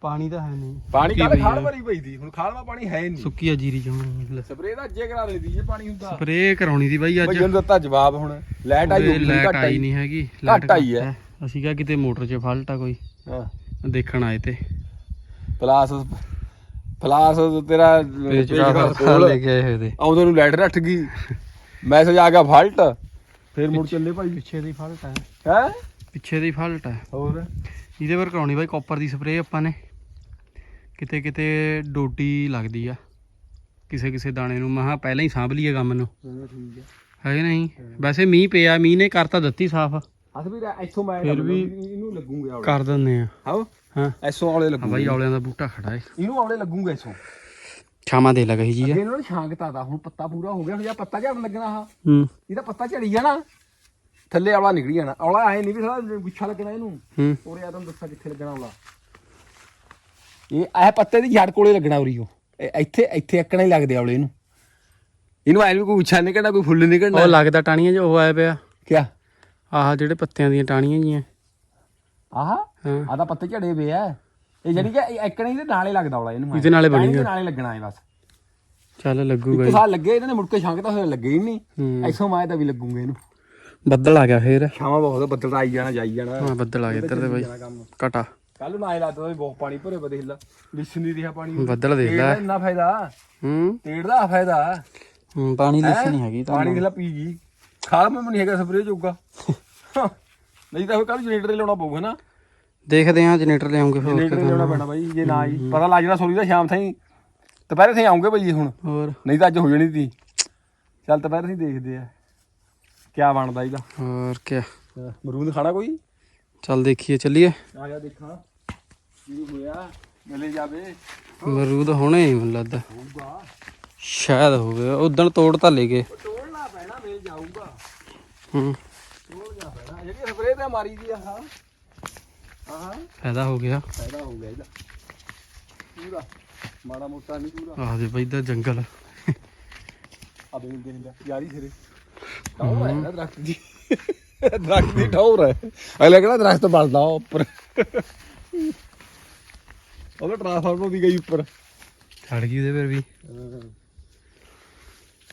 ਪਾਣੀ ਤਾਂ ਹੈ ਨਹੀਂ। ਪਾਣੀ ਸੁੱਕੀ ਖਾਲ ਪਈ ਆ। ਭਰੀ ਪਈ ਦੀ? ਹੁਣ ਖਾਲ ਮਾ ਪਾਣੀ ਹੈ ਨਹੀਂ। ਸੁੱਕੀ ਆ ਜੀਰੀ ਜਮਾ ਸਪਰੇਅ ਤਾਂ ਅੱਜੇ ਕਰਾ ਲਈ ਜੇ ਪਾਣੀ ਹੁੰਦਾ। ਸਪਰੇ ਕਰਾਉਣੀ ਦੀ ਬਾਈ ਅੱਜ। ਬਈ ਦਿੱਤਾ ਜਵਾਬ ਹੁਣ। ਲਾਈਟ ਆਈ ਹੋਊਗੀ ਲਾਈਟ ਘੱਟ ਆਈ। ਨਹੀਂ ਹੈਗੀ ਘੱਟ ਆਈ ਹੈ। ਅਸੀਂ ਕਿਹਾ ਕਿਤੇ ਮੋਟਰ 'ਚ ਫਾਲਟ ਆ ਕੋਈ। ਹਾਂ। ਦੇਖਣ ਆਏ ਤੇ। ਪਲਾਸ ਪਲਾਸ ਤੇਰਾ। ਲੈ ਕੇ ਆਏ ਹੋਏ ਤੇ। ਆਉਂਦੇ ਨੂੰ ਲਾਈਟ ਰੱਠ ਗਈ। ਮੈਸੇਜ ਆ ਗਿਆ ਫਾਲਟ। ਫਿਰ ਮੁੜ ਚੱਲੇ ਭਾਈ। ਪਿੱਛੇ ਦੀ ਫਾਲਟ ਹੈ ਹੈ? ਪਿੱਛੇ ਦੀ ਫਾਲਟ ਹੈ ਹੋਰ? ਇਹਦੇ ਪਰ ਕਰਾਉਣੀ ਬਾਈ ਕਾਪਰ ਦੀ ਸਪਰੇ ਆਪਾਂ ਨੇ। ਕਿਤੇ ਕਿਤੇ ਡੋਟੀ ਲੱਗਦੀ ਆ। ਕਿਸੇ ਕਿਸੇ ਦਾਣੇ ਨੂੰ। ਮਹਾ ਪਹਿਲਾਂ ਹੀ ਸਾਂਭ ਲਈਏ ਕੰਮ ਨੂੰ। ਠੀਕ ਹੈ ਨਹੀਂ? ਵੈਸੇ ਮੀਂਹ ਪਿਆ। ਮੀਂਹ ਨੇ ਕਰਤਾ ਦਿੱਤੀ ਸਾਫ਼। ਅਸ ਵੀ ਇੱਥੋਂ ਮੈਂ ਫਿਰ ਵੀ- ਇਹਨੂੰ ਲੱਗੂਗੇ। ਕਰ ਦਿੰਦੇ ਆ। ਹਾਂ। ਹਾਂ। ਐਸੋਂ ਔਲੇ ਹਾਂ ਲੱਗੂਗੇ ਬਾਈ ਔਲਿਆਂ ਦਾ ਬੂਟਾ ਖੜਾ ਏ। ਇਹਨੂੰ ਔਲੇ ਲੱਗੂਗੇ ਐਸੋਂ। ਛਾਵਾਂ ਦੇ ਲੱਗ ਜੀ ਅੱਗੇ ਇਹਨਾਂ ਨੇ ਛਾਂਗਤਾ ਦਾ ਹੁਣ ਪੱਤਾ ਪੂਰਾ ਹੋ ਗਿਆ ਹੁਣ ਜਾਂ ਪੱਤਾ ਝੜਨ ਲੱਗਣਾ ਆ ਹੂੰ। ਇਹਦਾ ਪੱਤਾ ਝੜੀ ਜਾਣਾ। ਥੱਲੇ ਔਲਾ ਨਿਕਲੀ ਜਾਣਾ। ਔਲਾ ਐ ਨਹੀਂ ਵੀ ਸਾਲਾ ਗੁੱਛਾ ਲੱਗਣਾ ਇਹਨੂੰ। ਹੂੰ। ਉਰੇ ਆ ਤੁਹਾਨੂੰ ਦੱਸਾਂ ਕਿੱਥੇ ਲੱਗਣਾ ਔਲਾ। ਇਹ ਇਹ ਪੱਤੇ ਦੀ ਜੜ ਕੋਲੇ ਲੱਗਣਾ ਉਰੀ ਉਹ। ਇਹ ਇੱਥੇ ਇੱਥੇ ਅੱਕਣਾ ਹੀ ਲੱਗਦੇ ਔਲੇ ਇਹਨੂੰ। ਇਹਨੂੰ ਐ ਵੀ ਕੋਈ ਉੱਛਾ ਨਿਕਲਣਾ ਕੋਈ ਫੁੱਲ ਨਿਕਲਣਾ ਉਹ ਲੱਗਦਾ ਟਾਣੀਆਂ ਜੋ ਉਹ ਆਇਆ ਪਿਆ। ਕਿਆ? ਆਹ ਜਿਹੜੇ ਪੱਤਿਆਂ ਦੀਆਂ ਟਾਣੀਆਂ ਜੀਆਂ। ਆਹ? ਹਾਂ। ਆ ਤਾਂ ਪੱਤੇ ਝੜੇ ਪਏ ਆ। ਇਹ ਜਿਹੜੀ ਕਿ ਐਕਣੇ ਇਹਦੇ ਨਾਲੇ ਲੱਗਦਾ ਵਾਲਾ ਇਹਨੂੰ ਇਹਦੇ ਨਾਲੇ ਬਣੀ ਇਹਦੇ ਆ। ਨਾਲੇ ਲੱਗਣਾ ਹੈ ਬਸ। ਚੱਲ ਲੱਗੂਗਾ ਇੱਕ ਸਾਲ ਲੱਗੇ ਇਹਨਾਂ ਨੇ ਮੁੜ ਕੇ ਤਾਂ ਹੋਇਆ ਲੱਗੇ ਹੀ ਨਹੀਂ। ਐਸੋ ਮਾਏ ਤਾਂ ਵੀ ਲੱਗੂਗੇ ਇਹਨੂੰ। ਬੱਦਲ ਆ ਗਿਆ ਫੇਰ। ਛਾਵਾਂ ਬਹੁਤ ਬੱਦਲ ਆਈ ਜਾਣਾ ਜਾਈ ਜਾਣਾ। ਹਾਂ ਬੱਦਲ ਆ ਗਿਆ ਇੱਧਰ ਤੇ ਬਾਈ। ਘਟਾ ਕੱਲ ਨੂੰ ਆਏ ਲੱਗਦਾ ਵੀ ਬਹੁਤ ਪਾਣੀ ਭਰੇ ਦੇਖ ਲਾ। ਲਿਸਣ ਨਹੀਂ ਰਿਹਾ ਪਾਣੀ। ਬੱਦਲ ਦੇਖ ਲੈ। ਇੰਨਾ ਫਾਇਦਾ। ਹੂੰ। ਤੇੜ ਦਾ ਫਾਇਦਾ। ਹੂੰ, ਪਾਣੀ ਲਿਸ ਨਹੀਂ ਹੈਗੀ ਤਾਂ ਪਾਣੀ ਦੇ ਲਾ ਪੀ ਗਈ। ਖਾਲ ਮੈਂ ਨਹੀਂ ਹੈਗਾ ਸਪਰੇਅ ਜੋਗਾ। ਨਹੀਂ ਤਾਂ ਕੱਲ ਜਨਰੇਟਰ ਲਾਉਣਾ ਪਊਗਾ ਨਾ। ਦੇਖਦੇ ਹਾਂ ਜਨਰੇਟਰ ਲਿਆਉਂਗੇ ਫਿਰ ਜਨਰੇਟਰ ਲਾਉਣਾ ਪੈਣਾ ਬਾਈ ਜੇ ਨਾ ਹੀ। ਪਤਾ ਲੱਗ ਜਾਣਾ ਸੋਰੀ ਦਾ ਸ਼ਾਮ ਤਾਈਂ ਦੁਪਹਿਰੇ ਥੇ ਆਉਂਗੇ ਬਾਈ ਹੁਣ। ਹੋਰ? ਨਹੀਂ ਤਾਂ ਅੱਜ ਹੋ ਜਾਣੀ ਸੀ ਚੱਲ ਦੁਪਹਿਰੇ ਥੇ ਦੇਖਦੇ ਆ ਕਿਆ ਬਣਦਾ ਇਹਦਾ। ਹੋਰ ਕੀ ਮਰੂਦ ਖਾਣਾ ਕੋਈ? ਚੱਲ ਦੇਖੀਏ ਚੱਲੀਏ। ਆ ਜਾ ਦੇਖਾਂ ਕੀ ਹੋਇਆ ਮਿਲੇ ਜਾਵੇ। ਮਰੂਦ ਹੋਣੇ ਹੀ ਮੈਨੂੰ ਲੱਗਦਾ। ਹੋਊਗਾ। ਸ਼ਾਇਦ ਹੋਵੇ ਉਦੋਂ ਤੋੜ ਤਾਂ ਲੈ ਗਏ। ਤੋੜਨਾ ਪੈਣਾ ਮਿਲ ਜਾਊਗਾ। ਹੂੰ। ਤੋੜਨਾ ਪੈਣਾ ਜਿਹੜੀ ਸਪਰੇਅ ਤੇ ਮਾਰੀ ਦੀ ਆ ਹਾਂ। ਹਾਂ ਫਾਇਦਾ ਹੋ ਗਿਆ। ਫਾਇਦਾ ਹੋ ਗਿਆ ਇਹਦਾ। ਪੂਰਾ। ਮਾੜਾ ਮੋਟਾ ਨਹੀਂ ਪੂਰਾ। ਆਹ ਦੇ ਬਈ ਦਾ ਜੰਗਲ। ਆ ਦੇ ਦੇ ਲੈ ਯਾਰੀ ਸਿਰੇ। ਟੌਰ ਹੈ ਨਾ ਦਰਖਤ ਦੀ। ਦਰਖਤ ਦੀ ਟੌਰ ਹੈ। ਅਗਲਾ ਕਿਹੜਾ ਦਰਖਤ ਬਲਦਾ ਉੱਪਰ। ਉਹਦਾ ਟ੍ਰਾਂਸਫਾਰਮਰ ਵੀ ਗਈ ਉੱਪਰ। ਛੜ ਗਈ ਉਹਦੇ ਫਿਰ ਵੀ।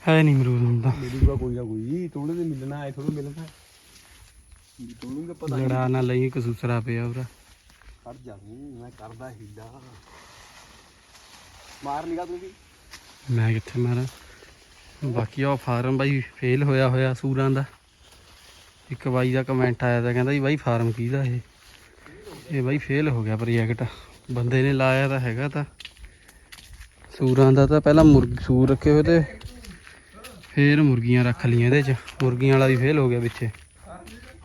ਹੈ। ਨਹੀਂ ਮਰੂਦ ਹੁੰਦਾ ਮਿਲੂਗਾ ਕੋਈ ਨਾ ਕੋਈ। ਥੋੜੇ ਦੇ ਮਿਲਣਾ ਐ ਥੋੜਾ ਮਿਲਣਾ ਪਤਾ ਨਹੀਂ। ਲੜਾ ਨਾ ਲਈ ਕਸੂਸਰਾ ਪਿਆ ਉਹਦਾ। ਕਰ ਜਾਣੀ ਮੈਂ ਕਰਦਾ ਹੀਲਾ। ਮਾਰ ਨਿਗਾ ਤੂੰ ਵੀ। ਮੈਂ ਕਿੱਥੇ ਮਾਰਾਂ? ਬਾਕੀ ਉਹ ਫਾਰਮ ਬਾਈ ਫੇਲ ਹੋਇਆ ਹੋਇਆ ਸੂਰਾਂ ਦਾ। ਇੱਕ ਬਾਈ ਦਾ ਕਮੈਂਟ ਆਇਆ ਤਾਂ ਕਹਿੰਦਾ ਜੀ ਬਾਈ ਫਾਰਮ ਕਿਹਦਾ ਇਹ? ਇਹ ਬਾਈ ਫੇਲ ਹੋ ਗਿਆ ਪ੍ਰੋਜੈਕਟ ਬੰਦੇ ਨੇ ਲਾਇਆ ਤਾਂ ਹੈਗਾ ਤਾਂ। ਸੂਰਾਂ ਦਾ ਤਾਂ ਪਹਿਲਾਂ ਮੁਰਗ ਸੂਰ ਰੱਖੇ ਹੋਏ ਤੇ ਫੇਰ ਮੁਰਗੀਆਂ ਰੱਖ ਲਈਆਂ ਇਹਦੇ ਚ। ਮੁਰਗੀਆਂ ਵਾਲਾ ਵੀ ਫੇਲ ਹੋ ਗਿਆ ਵਿੱਚੇ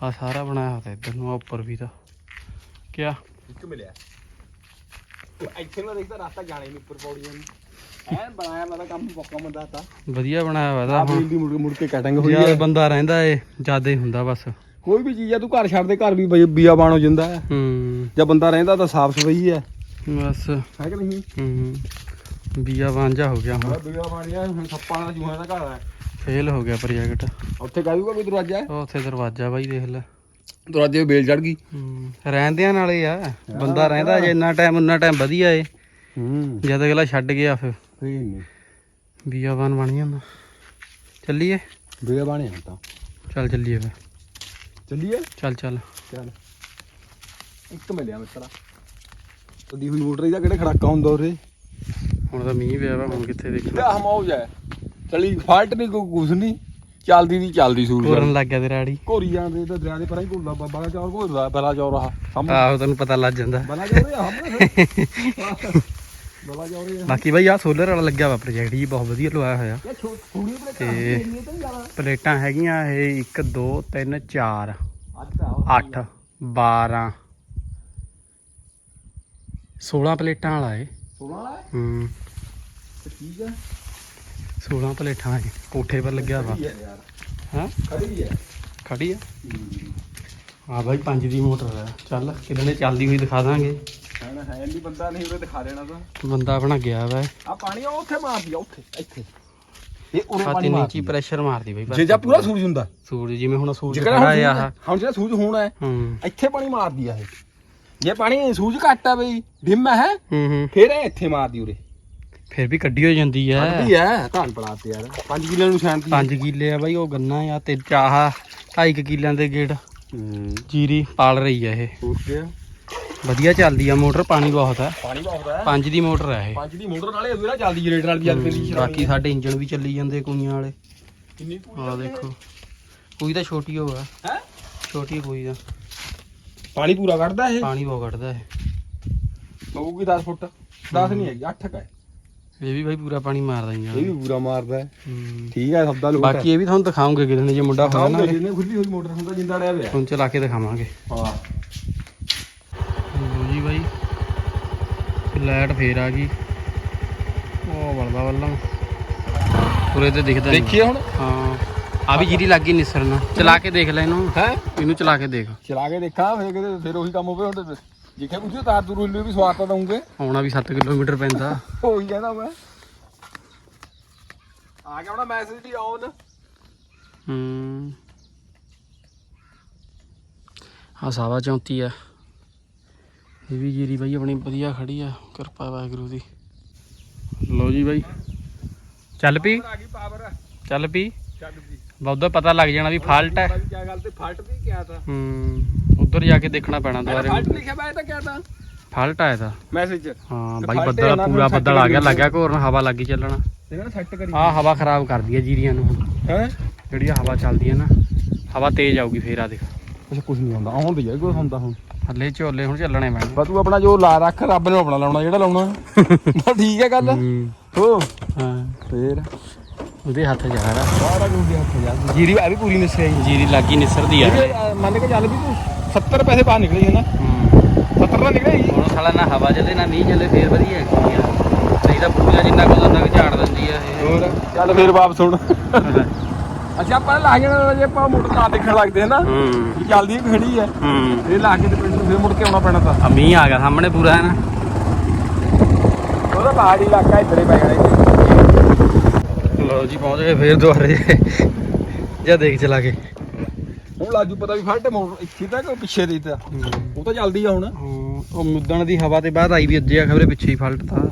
ਆ ਸਾਰਾ ਬਣਾਇਆ ਹੋਇਆ ਇੱਧਰ ਨੂੰ ਆਹ ਉੱਪਰ ਵੀ ਤਾਂ। ਕਿਆ? ਇੱਕ ਮਿਲਿਆ। ਇੱਥੇ ਨੂੰ ਦੇਖਦਾ ਰਸਤਾ ਜਾਣੇ ਨੂੰ ਉੱਪਰ ਪੌੜੀਆਂ ਨੂੰ। ਐਨ ਬਣਾਇਆ ਮੈਂ ਤਾਂ ਕੰਮ ਪੱਕਾ ਮੰਦਾ ਤਾ। ਵਧੀਆ ਬਣਾਇਆ ਹੋਇਆ ਤਾਂ ਆ ਹੁਣ। ਦੀ ਮੁੜ ਕੇ ਮੁੜ ਕੇ ਕਟਿੰਗ ਹੋਈ ਯਾਰ ਹੈ। ਬੰਦਾ ਰਹਿੰਦਾ ਏ ਜ਼ਿਆਦਾ ਹੀ ਹੁੰਦਾ ਬਸ। ਕੋਈ ਵੀ ਚੀਜ਼ ਆ ਤੂੰ ਘਰ ਛੱਡ ਦੇ ਘਰ ਵੀ ਬਈ- ਬੀਆ ਬਾਣ ਹੋ ਜਾਂਦਾ ਹੈ। ਹੂੰ। ਜਾਂ ਬੰਦਾ ਰਹਿੰਦਾ ਤਾਂ ਸਾਫ਼ ਸਫ਼ਾਈ ਹੈ। ਬਸ। ਹੈ ਕਿ ਨਹੀਂ? ਹੂੰ। ਬੀਆ ਵਾਂਝਾ ਹੋ ਗਿਆ ਹੁਣ। ਬੀਆ ਬਾਣੀਆ ਹੁਣ ਸੱਪਾਂ ਦਾ ਜੂਹਾਂ ਦਾ ਘਰ ਹੈ। ਫੇਲ ਹੋ ਗਿਆ ਪ੍ਰੋਜੈਕਟ। ਉੱਥੇ ਕਹਿ ਦੂਗਾ ਕੋਈ ਦਰਵਾਜ਼ਾ? ਹੈ ਉਹ ਉੱਥੇ ਦਰਵਾਜ਼ਾ ਬਾਈ ਦੇਖ ਲੈ। ਦਰਵਾਜ਼ੇ 'ਤੇ ਬੇਲ ਚੜ ਗਈ। ਹੂੰ ਰਹਿੰਦਿਆਂ ਨਾਲੇ ਆ ਬੰਦਾ ਰਹਿੰਦਾ ਜੇ ਇੰਨਾ ਟਾਈਮ ਉਨਾ ਟਾਈਮ ਵਧੀਆ ਏ। ਹੂੰ। ਜਦ ਅਗਲਾ ਛੱਡ ਗਿਆ ਫਿਰ। ਫੇਰ ਨਹੀਂ ਬਣ ਜਾਂਦਾ ਚੱਲੀਏ? ਬੀਆ ਬਾਣੇ ਹੁਣ ਤਾਂ। ਚੱਲ ਚੱਲੀਏ ਫਿਰ। ਚੱਲੀਏ? ਚੱਲ ਚੱਲ। ਚੱਲ। ਇੱਕ ਮਿਲਿਆ ਮਿੱਤਰਾ। ਤਦੀ ਹੋਈ ਮੋਟਰ ਇਹਦਾ ਕਿਹੜੇ ਖੜਾਕਾ ਹੁੰਦਾ ਉਰੇ? ਹੁਣ ਤਾਂ ਮੀਂਹ ਪਿਆ ਵਾ ਹੁਣ ਕਿੱਥੇ ਦੇਖਣਾ। ਆਹ ਮੌਜ ਹੈ। ਚਲੀ ਫਾਲਟ ਨਹੀਂ ਕੋਈ ਕੁਛ ਨਹੀਂ ਚੱਲਦੀ ਦੀ ਚੱਲਦੀ ਸੂਰ ਕੋਰਨ ਲੱਗ ਗਿਆ ਤੇਰਾ ਆੜੀ। ਘੋਰੀ ਜਾਂਦੇ ਤਾਂ ਦਰਿਆ ਦੇ ਪਰਾਂ ਹੀ ਘੁੱਲਦਾ ਬਾਬਾ ਚੌਰ ਘੋਰਦਾ ਬਲਾ ਚੌਰ ਆ ਸਾਹਮਣੇ। ਆਹੋ ਤੈਨੂੰ ਪਤਾ ਲੱਗ ਜਾਂਦਾ। ਬਲਾ ਚੌਰ ਆ ਸਾਹਮਣੇ। ਚੌਰ ਆ। ਬਾਕੀ ਬਾਈ ਆ ਸੋਲਰ ਵਾਲਾ ਲੱਗਿਆ ਵਾ ਪ੍ਰੋਜੈਕਟ ਜੀ ਬਹੁਤ ਵਧੀਆ ਲਵਾਇਆ ਹੋਇਆ। ਤੇ ਪਲੇਟਾਂ ਹੈਗੀਆਂ ਇਹ 1 2 3 4 ਅੱਜ ਤਾਂ 8 12 16 ਪਲੇਟਾਂ ਵਾਲਾ ਏ 16 ਵਾਲਾ? ਹੈ। ਹੂੰ ਤੇ ਠੀਕ ਹੈ 16 ਪਲੇਟਾਂ ਏ ਕੋਠੇ ਪਰ ਲੱਗਿਆ ਵਾ। ਹੈ ਹਾਂ? ਖੜੀ ਹੈ। ਖੜੀ ਆ ਆ ਬਾਈ 5 ਦੀ ਮੋਟਰ ਆ ਚੱਲ ਕਿਦਣੇ ਚੱਲਦੀ ਹੋਈ ਦਿਖਾ ਦਾਂਗੇ। ਹੈ ਹੈ ਨਹੀਂ ਬੰਦਾ ਨਹੀਂ ਉਰੇ ਦਿਖਾ ਦੇਣਾ ਤਾਂ। ਬੰਦਾ ਆਪਣਾ ਗਿਆ ਵਾ। ਆ ਪਾਣੀ ਉਹ ਉੱਥੇ ਮਾਰਦੀ ਆ ਉੱਥੇ ਇੱਥੇ। ਇਹ ਉਰੇ ਪਾਣੀ ਮਾਰਦੀ ਪ੍ਰੈਸ਼ਰ ਮਾਰਦੀ ਬਾਈ ਜੇ ਜਾਂ ਪੂਰਾ ਸੂਰਜ ਹੁੰਦਾ। ਸੂਰਜ ਜਿਵੇਂ ਹੁਣ ਸੂਰਜ ਖੜਾ ਆ। ਆਹ ਹੁਣ ਜਿਹੜਾ ਸੂਰਜ ਹੋਣਾ ਹੈ ਹੂੰ। ਇੱਥੇ ਪਾਣੀ ਮਾਰਦੀ ਆ ਇਹ। ਜੇ ਪਾਣੀ ਸੂਰਜ ਘੱਟ ਆ ਬਈ ਡਿਮ ਹੈ ਹੂੰ ਹੂੰ। ਫਿਰ ਇਹ ਇੱਥੇ ਮਾਰਦੀ ਉਰੇ। ਫਿਰ ਵੀ ਕੱਢੀ ਹੋ ਜਾਂਦੀ ਆ। ਕੱਢਦੀ ਆ? ਧਾਨ ਪੜਾਤੇ ਯਾਰ। 5 ਕਿਲੋ ਨੂੰ ਸ਼ਾਂਤੀ 5 ਕਿੱਲੇ ਆ ਬਾਈ ਉਹ ਗੰਨਾ ਆ ਤੇ ਚਾਹ 2.5 ਕਿੱਲਿਆਂ ਦੇ ਗੇੜ। ਹੂੰ। ਜੀਰੀ ਪਾਲ ਰਹੀ ਆ ਇਹ। ਹੋਰ ਕੀ ਵਧੀਆ ਚੱਲਦੀ ਆ ਮੋਟਰ ਪਾਣੀ ਬਹੁਤ ਆ। ਪਾਣੀ ਬਹੁਤ ਹੈ 5 ਦੀ ਮੋਟਰ ਆ ਇਹ। 5 ਦੀ ਮੋਟਰ ਨਾਲੇ ਅਦੂਰਾ ਚੱਲਦੀ ਜਨਰੇਟਰ ਵਾਲੀ ਜਦ ਪਈ ਬਾਕੀ ਸਾਡੇ ਇੰਜਣ ਵੀ ਚੱਲੀ ਜਾਂਦੇ ਕੂਈਆਂ ਵਾਲੇ। ਕਿੰਨੀ ਆ? ਦੇਖੋ। ਕੋਈ ਤਾਂ ਛੋਟੀ ਹੋਆ ਹੈ? ਛੋਟੀ ਕੋਈ ਦਾ ਪਾਣੀ ਪੂਰਾ ਕੱਢਦਾ ਇਹ? ਪਾਣੀ ਬਹੁਤ ਕੱਢਦਾ ਇਹ। ਹੋਊਗੀ 10 ਫੁੱਟ। 10 ਨਹੀਂ ਹੈਗੀ 8 ਹੈ ਇਹ ਵੀ ਬਾਈ ਪੂਰਾ ਪਾਣੀ ਮਾਰਦਾ ਇਹ ਇੰਜਣ ਵੀ ਪੂਰਾ ਮਾਰਦਾ ਹੈ। ਹੂੰ। ਠੀਕ ਹੈ ਸਭ ਦਾ ਲੋਟ ਬਾਕੀ ਇਹ ਵੀ ਤੁਹਾਨੂੰ ਦਿਖਾਉਂਗੇ ਕਿਦਣ ਜੇ ਮੁੰਡਾ ਹੋਇਆ ਨਾ ਜਿੰਨੇ ਖੁੱਲੀ ਹੋਈ ਮੋਟਰ ਹੁੰਦਾ ਜਿੰਦਾ ਡਿਆ ਪਿਆ। ਹੁਣ ਚਲਾ ਕੇ ਦਿਖਾਵਾਂਗੇ। ਹਾਂ। ਲੋ ਜੀ ਬਾਈ। ਲਾਈਟ ਫੇਰ ਆ ਗਈ। ਉਹ ਬਲਦਾ ਬੱਲਮ ਪੂਰੇ ਤੇ ਦਿਖਦਾ ਨੀ। ਦੇਖੀਏ ਹੁਣ। ਹਾਂ। ਆ ਵੀ ਜੀਰੀ ਲੱਗ ਗਈ ਨਿਸਰਨ। ਚਲਾ ਕੇ ਦੇਖ ਲੈ ਇਹਨੂੰ। ਹੈ? ਇਹਨੂੰ ਚਲਾ ਕੇ ਦੇਖ। ਚਲਾ ਕੇ ਦੇਖਾਂ ਫੇਰ ਕਿਤੇ ਫਿਰ ਉਹੀ ਕੰਮ ਹੋਵੇ ਹੁਣ ਜਿੱਥੇ ਪੁੱਛੋ ਤਾਰ ਤੂਰ ਹਿੱਲੀ ਵੀ ਸਵਾਦ ਤਾਂ ਦਊਂਗੇ। ਆਉਣਾ ਵੀ 7 ਕਿਲੋਮੀਟਰ ਪੈਂਦਾ। ਉਹੀ ਕਹਿੰਦਾ ਮੈਂ। ਆ ਗਿਆ ਹੁਣ ਮੈਸੇਜ ਵੀ ਆਨ ਹੂੰ। ਆ ਸਾਵਾ ਚੌਂਤੀ ਆ। ਇਹ ਵੀ ਜੀਰੀ ਬਾਈ ਆਪਣੀ ਵਧੀਆ ਖੜੀ ਆ ਕਿਰਪਾ ਵਾਹਿਗੁਰੂ ਦੀ। ਲਓ ਜੀ ਬਾਈ। ਚੱਲ ਪੀ। ਆ ਗਈ ਪਾਵਰ ਚੱਲ ਪੀ। ਚੱਲ ਜੀ ਬਹੁਤਾ ਪਤਾ ਲੱਗ ਜਾਣਾ ਵੀ ਫਾਲਟ ਹੈ ਕੀ ਗੱਲ ਤੇ ਫਲਟ ਵੀ ਕਿਆ ਤਾਂ। ਹੂੰ। ਉਧਰ ਜਾ ਕੇ ਦੇਖਣਾ ਪੈਣਾ ਦੁਬਾਰੇ। ਫਲਟ ਲਿਖਿਆ ਬਾਏ ਤਾਂ ਕਿਆ ਤਾਂ। ਫਾਲਟ ਆਇਆ ਤਾਂ। ਮੈਸੇਜ ਹਾਂ ਬਾਈ ਬੱਦਲ ਪੂਰਾ ਬੱਦਲ ਆ ਗਿਆ ਲੱਗਿਆ ਘੋਰਨ ਹਵਾ ਲੱਗੀ ਚੱਲਣਾ। ਇਹਨਾਂ ਸੈੱਟ ਕਰੀ। ਆ ਹਵਾ ਖਰਾਬ ਕਰਦੀ ਹੈ ਜੀਰੀਆਂ ਨੂੰ ਹੈ? ਜਿਹੜੀ ਹਵਾ ਚੱਲਦੀ ਹੈ ਨਾ ਹਵਾ ਤੇਜ਼ ਆਊਗੀ ਫੇਰ ਆ ਦੇਖ। ਅੱਛਾ ਕੁਝ ਨਹੀਂ ਹੁੰਦਾ ਆਉਣ ਦੀ ਕੋਈ ਹੁੰਦਾ ਹੁਣ। ਥੱਲੇ ਝੋਲੇ ਹੁਣ ਚੱਲਣੇ ਪੈਣੇ। ਬਸ ਤੂੰ ਆਪਣਾ ਜੋ ਲਾ ਰੱਖ ਰੱਬ ਨੇ ਆਪਣਾ ਲਾਉਣਾ ਜਿਹੜਾ ਲਾਉਣਾ। ਬਸ ਠੀਕ ਹੈ ਗੱਲ। ਹੂੰ। ਹੋ। ਫੇਰ। ਉਹਦੇ ਹੱਥ ਜਾ ਰਿਹਾ। ਸਾਰਾ ਕੁਝ ਦੇ ਹੱਥ ਜਾ ਜੀਰੀ ਆ ਵੀ ਪੂਰੀ ਨਿਸਰੀ ਜੀਰੀ ਲੱਗੀ ਨਿਸਰਦੀ ਆ। ਮੰਨ ਕੇ ਚੱਲ ਵੀ ਤੂੰ। 70 ਪੈਸੇ ਬਾਹਰ ਨਿਕਲੇ ਹੈ ਨਾ। ਹੂੰ। 70 ਦਾ ਨਿਕਲੇ ਜੀ ਹੁਣ ਸਾਲਾ ਨਾ ਹਵਾ ਚੱਲੇ ਨਾ ਮੀਂਹ ਚੱਲੇ ਫੇਰ ਵਧੀਆ ਹੈਗੀ ਆ। ਨਹੀਂ ਤਾਂ ਪੂਰਾ ਜਿੰਨਾ ਕੁ ਹੁੰਦਾ ਕਿ ਝਾੜ ਦਿੰਦੀ ਆ ਇਹ। ਹੋਰ ਚੱਲ ਫੇਰ ਵਾਪਸ ਹੁਣ। ਅੱਛਾ ਆਪਾਂ ਲਾ ਜਾਣਾ ਜੇ ਆਪਾਂ ਮੁੜ ਤਾਂ ਦੇਖਣ ਲੱਗਦੇ ਹਾਂ ਨਾ ਹੂੰ। ਵੀ ਚੱਲਦੀ ਵੀ ਖੜੀ ਹੈ। ਹੂੰ। ਇਹ ਲਾ ਕੇ ਤੇ ਪਿੰਡ ਨੂੰ ਫੇਰ ਮੁੜ ਕੇ ਆਉਣਾ ਪੈਣਾ ਤਾਂ। ਆ ਮੀਂਹ ਆ ਗਿਆ ਸਾਹਮਣੇ ਪੂਰਾ ਹੈ ਨਾ। ਉਹਦਾ ਪਹਾੜੀ ਇਲਾਕਾ ਇੱਧਰੇ ਪੈ ਜਾਣਾ ਲਓ ਜੀ ਪਹੁੰਚ ਗਏ ਫੇਰ ਦੁਆਰੇ। ਜਾਂ ਦੇਖ ਚਲਾ ਕੇ। ਲਾਜੂ ਪਤਾ ਵੀ ਫਲਟ ਮੋਟਰ ਇੱਥੇ ਤੱਕ ਪਿੱਛੇ ਦੀ ਤਾਂ। ਉਹ ਤਾਂ ਚੱਲਦੀ ਆ ਹੁਣ। ਉਹ ਮੁੱਦਣ ਦੀ ਹਵਾ ਤੇ ਬਾਅਦ ਆਈ ਵੀ ਅੱਜੇ ਆ ਖਬਰੇ ਪਿੱਛੇ ਹੀ ਫਲਟਤਾ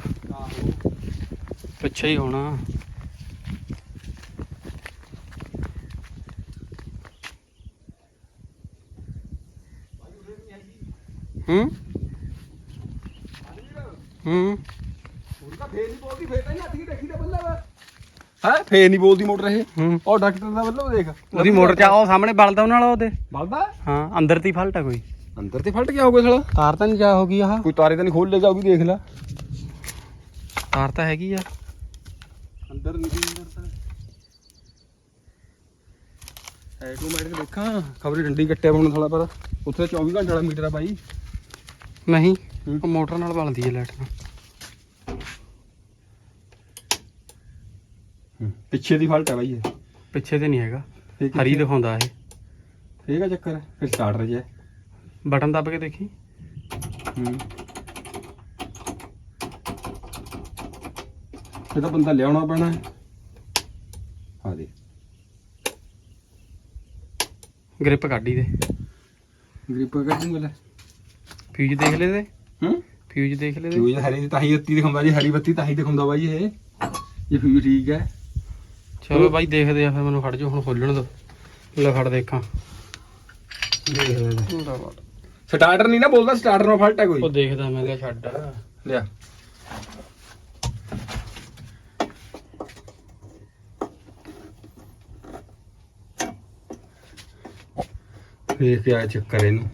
ਪਿੱਛੇ ਹੀ ਹੋਣਾ। ਹੂੰ? ਹੂੰ? ਉਹਦਾ ਫੇਰ ਨਹੀਂ ਬੋਲਦੀ ਫੇਰ ਤਾਂ ਨਹੀਂ ਹੱਥ ਕੀ ਦੇਖੀ ਤਾਂ ਬੱਲਾ ਵਾ। ਹੈ? ਫੇਰ ਨਹੀਂ ਬੋਲਦੀ ਮੋਟਰ ਇਹ। ਹੂੰ। ਉਹ ਡਾਕਟਰ ਦਾ ਬੱਲਾ ਦੇਖ। ਉਹਦੀ ਮੋਟਰ ਚਾ ਉਹ ਸਾਹਮਣੇ ਬਲਦਾ ਉਹਨਾਂ ਵਾਲਾ ਉਹਦੇ। ਬਲਦਾ? ਹਾਂ ਅੰਦਰ ਦੀ ਫਲਟ ਆ ਕੋਈ। ਅੰਦਰ ਤੇ ਫਲਟ ਗਿਆ ਹੋਊਗਾ ਸਾਲਾ। ਤਾਰ ਤਾਂ ਨਹੀਂ ਜਾ ਹੋ ਗਈ ਆਹ। ਕੋਈ ਤਾਰੇ ਤਾਂ ਨਹੀਂ ਖੋਲ ਲੈ ਜਾਊਗੀ ਦੇਖ ਲੈ। ਤਾਰ ਤਾਂ ਹੈਗੀ ਆ। ਅੰਦਰ ਨਹੀਂ ਅੰਦਰ ਤਾਂ। ਆਟੋਮੈਟਿਕ ਦੇਖਾਂ ਖਬਰੇ ਡੰਡੀ ਕੱਟਿਆ ਹੁਣ ਸਾਲਾ ਪਰ। ਉੱਥੇ 24 ਘੰਟੇ ਵਾਲਾ ਮੀਟਰ ਆ ਬਾਈ। ਨਹੀਂ ਹੂੰ। ਉਹ ਮੋਟਰ ਨਾਲ ਬਲਦੀ ਹੈ ਲਾਈਟ ਨਾਲ। ਪਿੱਛੇ ਦੀ ਫਲਟ ਹੈ ਬਾਈ ਇਹ। ਪਿੱਛੇ ਤੇ ਨਹੀਂ ਹੈਗਾ। ਇਹ ਕਿੱਥੇ? ਹਰੀ ਦਿਖਾਉਂਦਾ ਇਹ। ਇਹ ਕਾ ਚੱਕਰ ਹੈ ਫਿਰ ਸਟਾਰਟਰ ਜਿਹਾ ਬਟਨ ਦੱਬ ਕੇ ਦੇਖੀ। ਹੂੰ। ਇਹ ਤਾਂ ਬੰਦਾ ਲਿਆਉਣਾ ਪੈਣਾ ਹੈ। ਆ ਦੇ। ਗ੍ਰਿਪ ਕੱਢੀ ਦੇ। ਗ੍ਰਿਪ ਕੱਢੂਗਾ ਲੈ। ਫਿਊਜ਼ ਦੇਖ ਲੈ ਤੇ। ਹੂੰ? ਫਿਊਜ਼ ਦੇਖ ਲੈ ਤੇ। ਫਿਊਜ਼ ਹਰੀ ਦੀ ਤਾਂ ਹੀ ਬੱਤੀ ਦਿਖਾਉਂਦਾ। ਜੀ ਹਰੀ ਬੱਤੀ ਤਾਂ ਹੀ ਦਿਖਾਉਂਦਾ ਬਾਈ ਇਹ। ਇਹ ਫਿਊਜ਼ ਠੀਕ ਹੈ। ਚਲੋ ਬਾਈ ਦੇਖਦੇ ਆ ਫਿਰ ਮੈਨੂੰ ਖੜ ਜਾ ਹੁਣ ਖੋਲਣ ਦੋ। ਲੈ ਖੜ ਦੇਖਾਂ। ਸਟਾਰਟਰ ਨਹੀਂ ਨਾ ਬੋਲਦਾ ਸਟਾਰਟਰ ਨਾਲ ਫਲਟ ਹੈ ਕੋਈ। ਉਹ ਦੇਖਦਾ ਮੈਂ ਕਿਹਾ ਛੱਡ। ਲਿਆ। ਵੇਖ ਕੇ ਆ ਚੱਕਰ ਇਹਨੂੰ।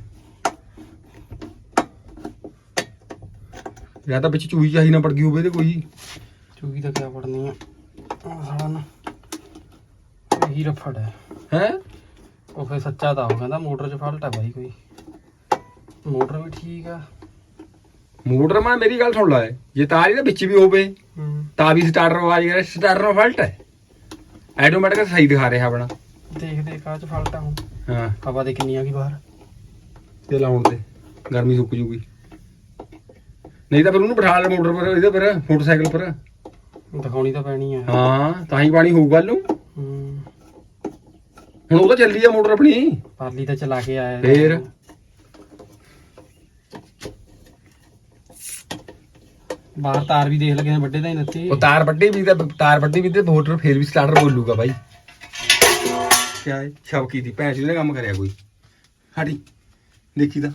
ਜਾਂ ਤਾਂ ਵਿੱਚ ਚੂਹੀ ਚਾਹੀ ਨਾ ਪੜ ਗਈ ਹੋਵੇ ਤੇ ਕੋਈ। ਚੂਗੀ ਤਾਂ ਕਿਆ ਪੜਨੀ ਆ? ਆਹ ਸਾਲਾ ਨਾ। ਇਹੀ ਰਫੜ ਹੈ? ਹੈ ਉਹ ਫਿਰ ਸੱਚਾ ਤਾਂ ਉਹ ਕਹਿੰਦਾ ਮੋਟਰ 'ਚ ਫਾਲਟ ਹੈ ਬਾਈ ਕੋਈ। ਮੋਟਰ ਵੀ ਠੀਕ ਆ। ਮੋਟਰ ਮੈਂ ਮੇਰੀ ਗੱਲ ਸੁਣ ਲੈ। ਜੇ ਤਾਰ ਇਹਦੇ ਵਿੱਚ ਵੀ ਹੋਵੇ ਤਾਂ ਵੀ ਸਟਾਰਟਰ ਆਵਾਜ਼ ਕਰੇ ਸਟਾਰਟਰ ਫਲਟ ਹੈ। ਆਟੋਮੈਟਿਕ ਸਹੀ ਦਿਖਾ ਰਿਹਾ ਆਪਣਾ। ਦੇਖਦੇ ਕਾਹ 'ਚ ਫਾਲਟ ਆ ਹੁਣ। ਹਾਂ। ਹਵਾ ਦੇ ਕਿੰਨੀ ਆ ਗਈ ਬਾਹਰ। ਤੇ ਲਾਉਣ ਤੇ ਗਰਮੀ ਸੁੱਕ ਜੂਗੀ। ਨਹੀਂ ਤਾਂ ਫਿਰ ਉਹਨੂੰ ਬਿਠਾ ਲੈ ਮੋਟਰ ਪਰ ਇਹਦੇ ਪਰ ਮੋਟਰਸਾਈਕਲ ਪਰ। ਦਿਖਾਉਣੀ ਤਾਂ ਪੈਣੀ ਆ। ਹਾਂ ਤਾਂ ਹੀ ਪਾਣੀ ਹੋਊਗਾ ਲੂ ਹੁਣ ਉਹ ਤਾਂ ਚੱਲੀ ਆ ਮੋਟਰ ਆਪਣੀ। ਪਾਲੀ ਤਾਂ ਚਲਾ ਕੇ ਆਇਆ ਫੇਰ? ਬਾਹਰ ਤਾਰ ਵੀ ਦੇਖ ਲਗੇ ਵੱਡੇ ਤਾਂ ਹੀ ਨੱਤੀ ਉਹ ਤਾਰ ਵੱਡੀ ਵੀ ਤੇ ਤਾਰ ਵੱਡੀ ਵੀ ਤੇ ਮੋਟਰ ਫੇਰ ਵੀ ਸਟਾਰਟਰ ਬੋਲੂਗਾ ਬਾਈ। ਕਿਆ ਹੈ ਸ਼ੌਕੀ ਦੀ ਭੈਣ ਜੀ ਨੇ ਕੰਮ ਕਰਿਆ ਕੋਈ? ਸਾਡੀ ਦੇਖੀ ਤਾਂ।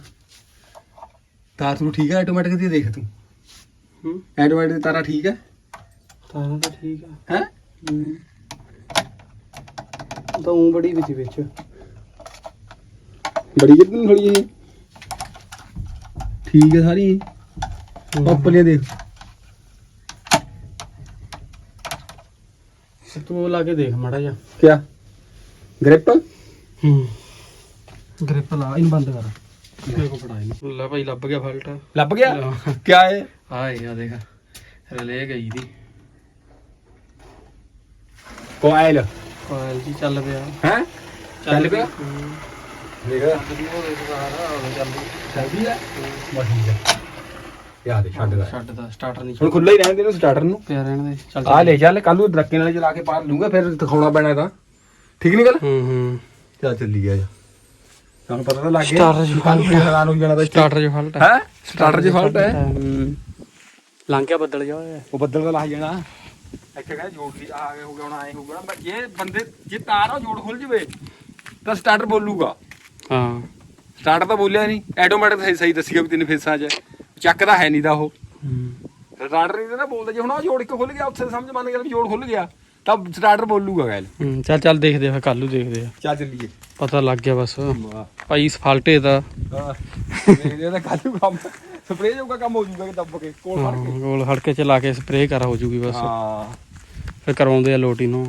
ਤਾਰ ਤੂੰ ਠੀਕ ਹੈ ਆਟੋਮੈਟਿਕ ਦੀ ਦੇਖ ਤੂੰ। ਹੂੰ। ਆਟੋਮੈਟਿਕ ਦੀ ਤਾਰਾ ਠੀਕ ਹੈ ਤਾਰਾਂ ਤਾਂ ਠੀਕ ਆ। ਹੈ। ਤਾਂ ਉਹ ਬੜੀ ਵਿੱਚ ਵਿੱਚ। ਬੜੀ ਕਿਤਨੀ ਥੋੜੀ ਇਹ। ਠੀਕ ਹੈ ਸਾਰੀ। ਉੱਪਰਲੇ ਦੇਖ। ਤੂੰ ਉਹ ਲਾ ਕੇ ਦੇਖ ਮੜਾ ਜਾ ਕਿਆ? ਗ੍ਰਿਪ? ਹੂੰ। ਗ੍ਰਿਪ ਲਾ ਇਹਨੂੰ ਬੰਦ ਕਰ। ਮੇਰੇ ਕੋ ਫੜਾ ਇਹਨੂੰ। ਲੈ ਭਾਈ ਲੱਭ ਗਿਆ ਫਾਲਟ। ਲੱਭ ਗਿਆ? ਕਿਆ ਹੈ ਆਏ ਆ ਦੇਖ। ਰਲੇ ਗਈ ਦੀ। ਕੋਇਲ। ਕੋਇਲ ਜੀ ਚੱਲ ਪਿਆ। ਹੈ? ਚੱਲ ਪਿਆ? ਹੂੰ। ਦੇਖ ਚੱਲ ਵੀ ਉਹ ਦੇਖ ਸਾਰਾ ਉਹ ਚੱਲ ਚੱਲਦੀ ਹੈ ਬਸ ਠੀਕ ਹੈ ਯਾ ਦੇ ਛੱਡ ਦਾ। ਛੱਡ ਦਾ ਸਟਾਰਟਰ ਨਹੀਂ ਹੁਣ ਖੁੱਲਾ ਹੀ ਰਹਿਣ ਦੇ ਨੂੰ ਸਟਾਰਟਰ ਨੂੰ। ਪਿਆ ਰਹਿਣ ਦੇ। ਚੱਲ ਆ ਲੈ ਚੱਲ ਕੱਲ ਨੂੰ ਡਰੱਕੇ ਨਾਲ ਚਲਾ ਕੇ ਪਾਰ ਲੂੰਗਾ ਫਿਰ ਦਿਖਾਉਣਾ ਪੈਣਾ ਤਾਂ ਠੀਕ ਨਹੀਂ ਗੱਲ? ਹੂੰ ਹੂੰ। ਚੱਲ ਚੱਲੀ ਗਿਆ ਜਾ। ਤੁਹਾਨੂੰ ਪਤਾ ਤਾਂ ਲੱਗ ਗਿਆ। Starter ਚ ਕੱਲ ਨੂੰ ਹੈਰਾਨ ਹੋ ਜਾਣਾ ਤਾਂ ਸਟਾਰਟਰ 'ਚ ਫਾਲਟ ਹੈ? ਸਟਾਰਟਰ 'ਚ ਫਾਲਟ ਹੈ ਹੂੰ। ਲੰਘ ਗਿਆ ਬੱਦਲ ਜਾ ਉਹ ਬੱਦਲ ਦਾ ਲੱਗ ਜਾਣਾ। ਇੱਥੇ ਕਹਿੰਦਾ ਜੋੜ ਦੀ ਆ ਗਿਆ ਹੋ ਗਿਆ ਹੁਣ ਆਏ ਹੋ ਗਿਆ। ਨਾ ਜੇ ਬੰਦੇ ਜੇ ਤਾਰ ਆ ਜੋੜ ਖੁੱਲ ਜਵੇ ਤਾਂ ਸਟਾਰਟਰ ਬੋਲੂਗਾ। ਹਾਂ। ਸਟਾਰਟਰ ਤਾਂ ਬੋਲਿਆ ਨਹੀਂ ਆਟੋਮੈਟਿਕ ਸਹੀ ਸਹੀ ਦੱਸੀਗਾ ਵੀ ਤਿੰਨ ਫੇਸਾਂ 'ਚ। ਚੱਕਦਾ ਹੈ ਨਹੀਂ ਦਾ ਉਹ। ਸਟਾਰਟਰ ਨਹੀਂ ਤਾਂ ਨਾ ਬੋਲਦਾ ਜੇ ਹੁਣ ਆ ਜੋੜ ਇੱਕ ਖੁੱਲ ਗਿਆ ਉੱਥੇ ਸਮਝ ਮੰਨ ਗਿਆ ਵੀ ਜੋੜ ਖੁੱਲ ਗਿਆ ਤਾਂ ਸਟਾਰਟਰ ਬੋਲੂਗਾ ਗੱਲ। ਹੂੰ, ਚੱਲ ਚੱਲ ਦੇਖਦੇ ਆ ਫਿਰ ਕੱਲ ਦੇਖਦੇ ਆ। ਚੱਲ ਚੱਲੀਏ। ਪਤਾ ਲੱਗ ਗਿਆ ਬਸ। ਵਾਹ। ਭਾਈ ਸਫਾਲਟੇ ਦਾ। ਮੇਰੇ ਤਾਂ ਕੱਲ ਨੂੰ ਕੰਮ ਸਪਰੇਅ ਜੋਗਾ ਕੰਮ ਹੋ ਜੂਗਾ ਕਿ ਦੱਬ ਕੇ ਕੋਲ ਫੜ ਕੇ। ਗੋਲ ਹੜਕੇ ਚ ਲਾ ਕੇ ਸਪਰੇਅ ਕਰ ਹੋ ਜੂਗੀ ਬਸ। ਹਾਂ। ਫਿਰ ਕਰਵਾਉਂਦੇ ਆ ਲੋਟੀ ਨੂੰ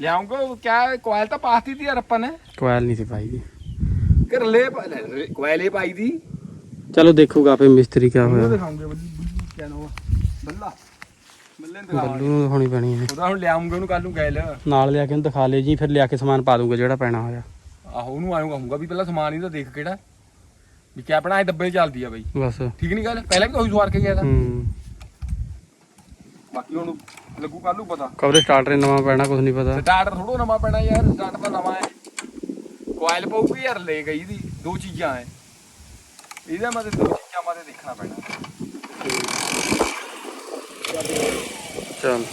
ਲਿਆਉਂਗਾ ਕਿਆ ਕੋਇਲ ਤਾਂ ਪਾਤੀ ਤੀ ਯਾਰ ਆਪਾਂ ਨੇ। ਕੋਇਲ ਨਹੀਂ ਸੀ ਪਾਈ ਦੀ ਕਿ ਰਲੇ ਕੋਇਲੇ ਪਾਈ ਦੀ। ਚਲੋ ਦੇਖੂਗਾ ਫੇ ਮਿਸਤਰੀ ਕਿਆ ਹੋਇਆ। ਦਿਖਾਉਂਗੇ ਬੱਲੀ ਕਿਆ ਨਾਮ ਬੱਲਾ ਬੱਲੇ ਨੂੰ ਦਿਖਾਵਾਂਗੇ। ਬੱਲੂ ਨੂੰ ਦਿਖਾਉਣੀ ਪੈਣੀ ਹੈ। ਉਹਦਾ ਹੁਣ ਲਿਆਉਂਗਾ ਉਹਨੂੰ ਕੱਲ ਨੂੰ ਗੈਲ ਨਾਲ ਲਿਆ ਕੇ ਉਹਨੂੰ ਦਿਖਾ ਲਿਓ ਜੀ ਫਿਰ ਲਿਆ ਕੇ ਸਮਾਨ ਪਾ ਦੂੰਗਾ ਜਿਹੜਾ ਪੈਣਾ ਹੋਇਆ। ਆਹੋ ਉਹਨੂੰ ਆਇਓ ਕਹੂੰਗਾ ਵੀ ਪਹਿਲਾਂ ਸਮਾਨ ਹੀ ਤਾਂ ਦੇਖ ਕਿਹੜਾ। ਵੀ ਕਿਆ ਆਪਣਾ ਇਹ ਡੱਬੇ 'ਚ ਚੱਲਦੀ ਆ ਬਈ। ਬਸ। ਠੀਕ ਨਹੀਂ ਗੱਲ? ਪਹਿਲਾਂ ਵੀ ਤਾਂ ਉਹੀ ਸਵਾਰ ਕੇ ਗਿਆ ਤਾਂ। ਹੂੰ। ਬਾਕੀ ਹੁਣ ਲੱਗੂ ਕੱਲ ਨੂੰ ਪਤਾ। ਕਵਰੇ ਸਟਾਰਟਰ ਨਵਾਂ ਪੈਣਾ ਕੁਝ ਨਹੀਂ ਪਤਾ। ਸਟਾਰਟਰ ਥੋੜੋ ਨਵਾਂ ਪੈਣਾ ਯਾਰ ਸਟਾਰਟਰ ਤਾਂ ਨਵਾਂ ਹੈ। ਕੋਇਲ ਪਊਗੀ ਯਾਰ ਲੈ ਗਈ ਦੀ ਦੋ ਚੀਜ਼ਾਂ ਐ। ਇਹਦਾ ਮਤੇ ਦੋ ਚੀਜ਼ਾਂ ਮਤੇ ਦੇਖਣਾ ਪੈਣਾ। ਚੱਲ।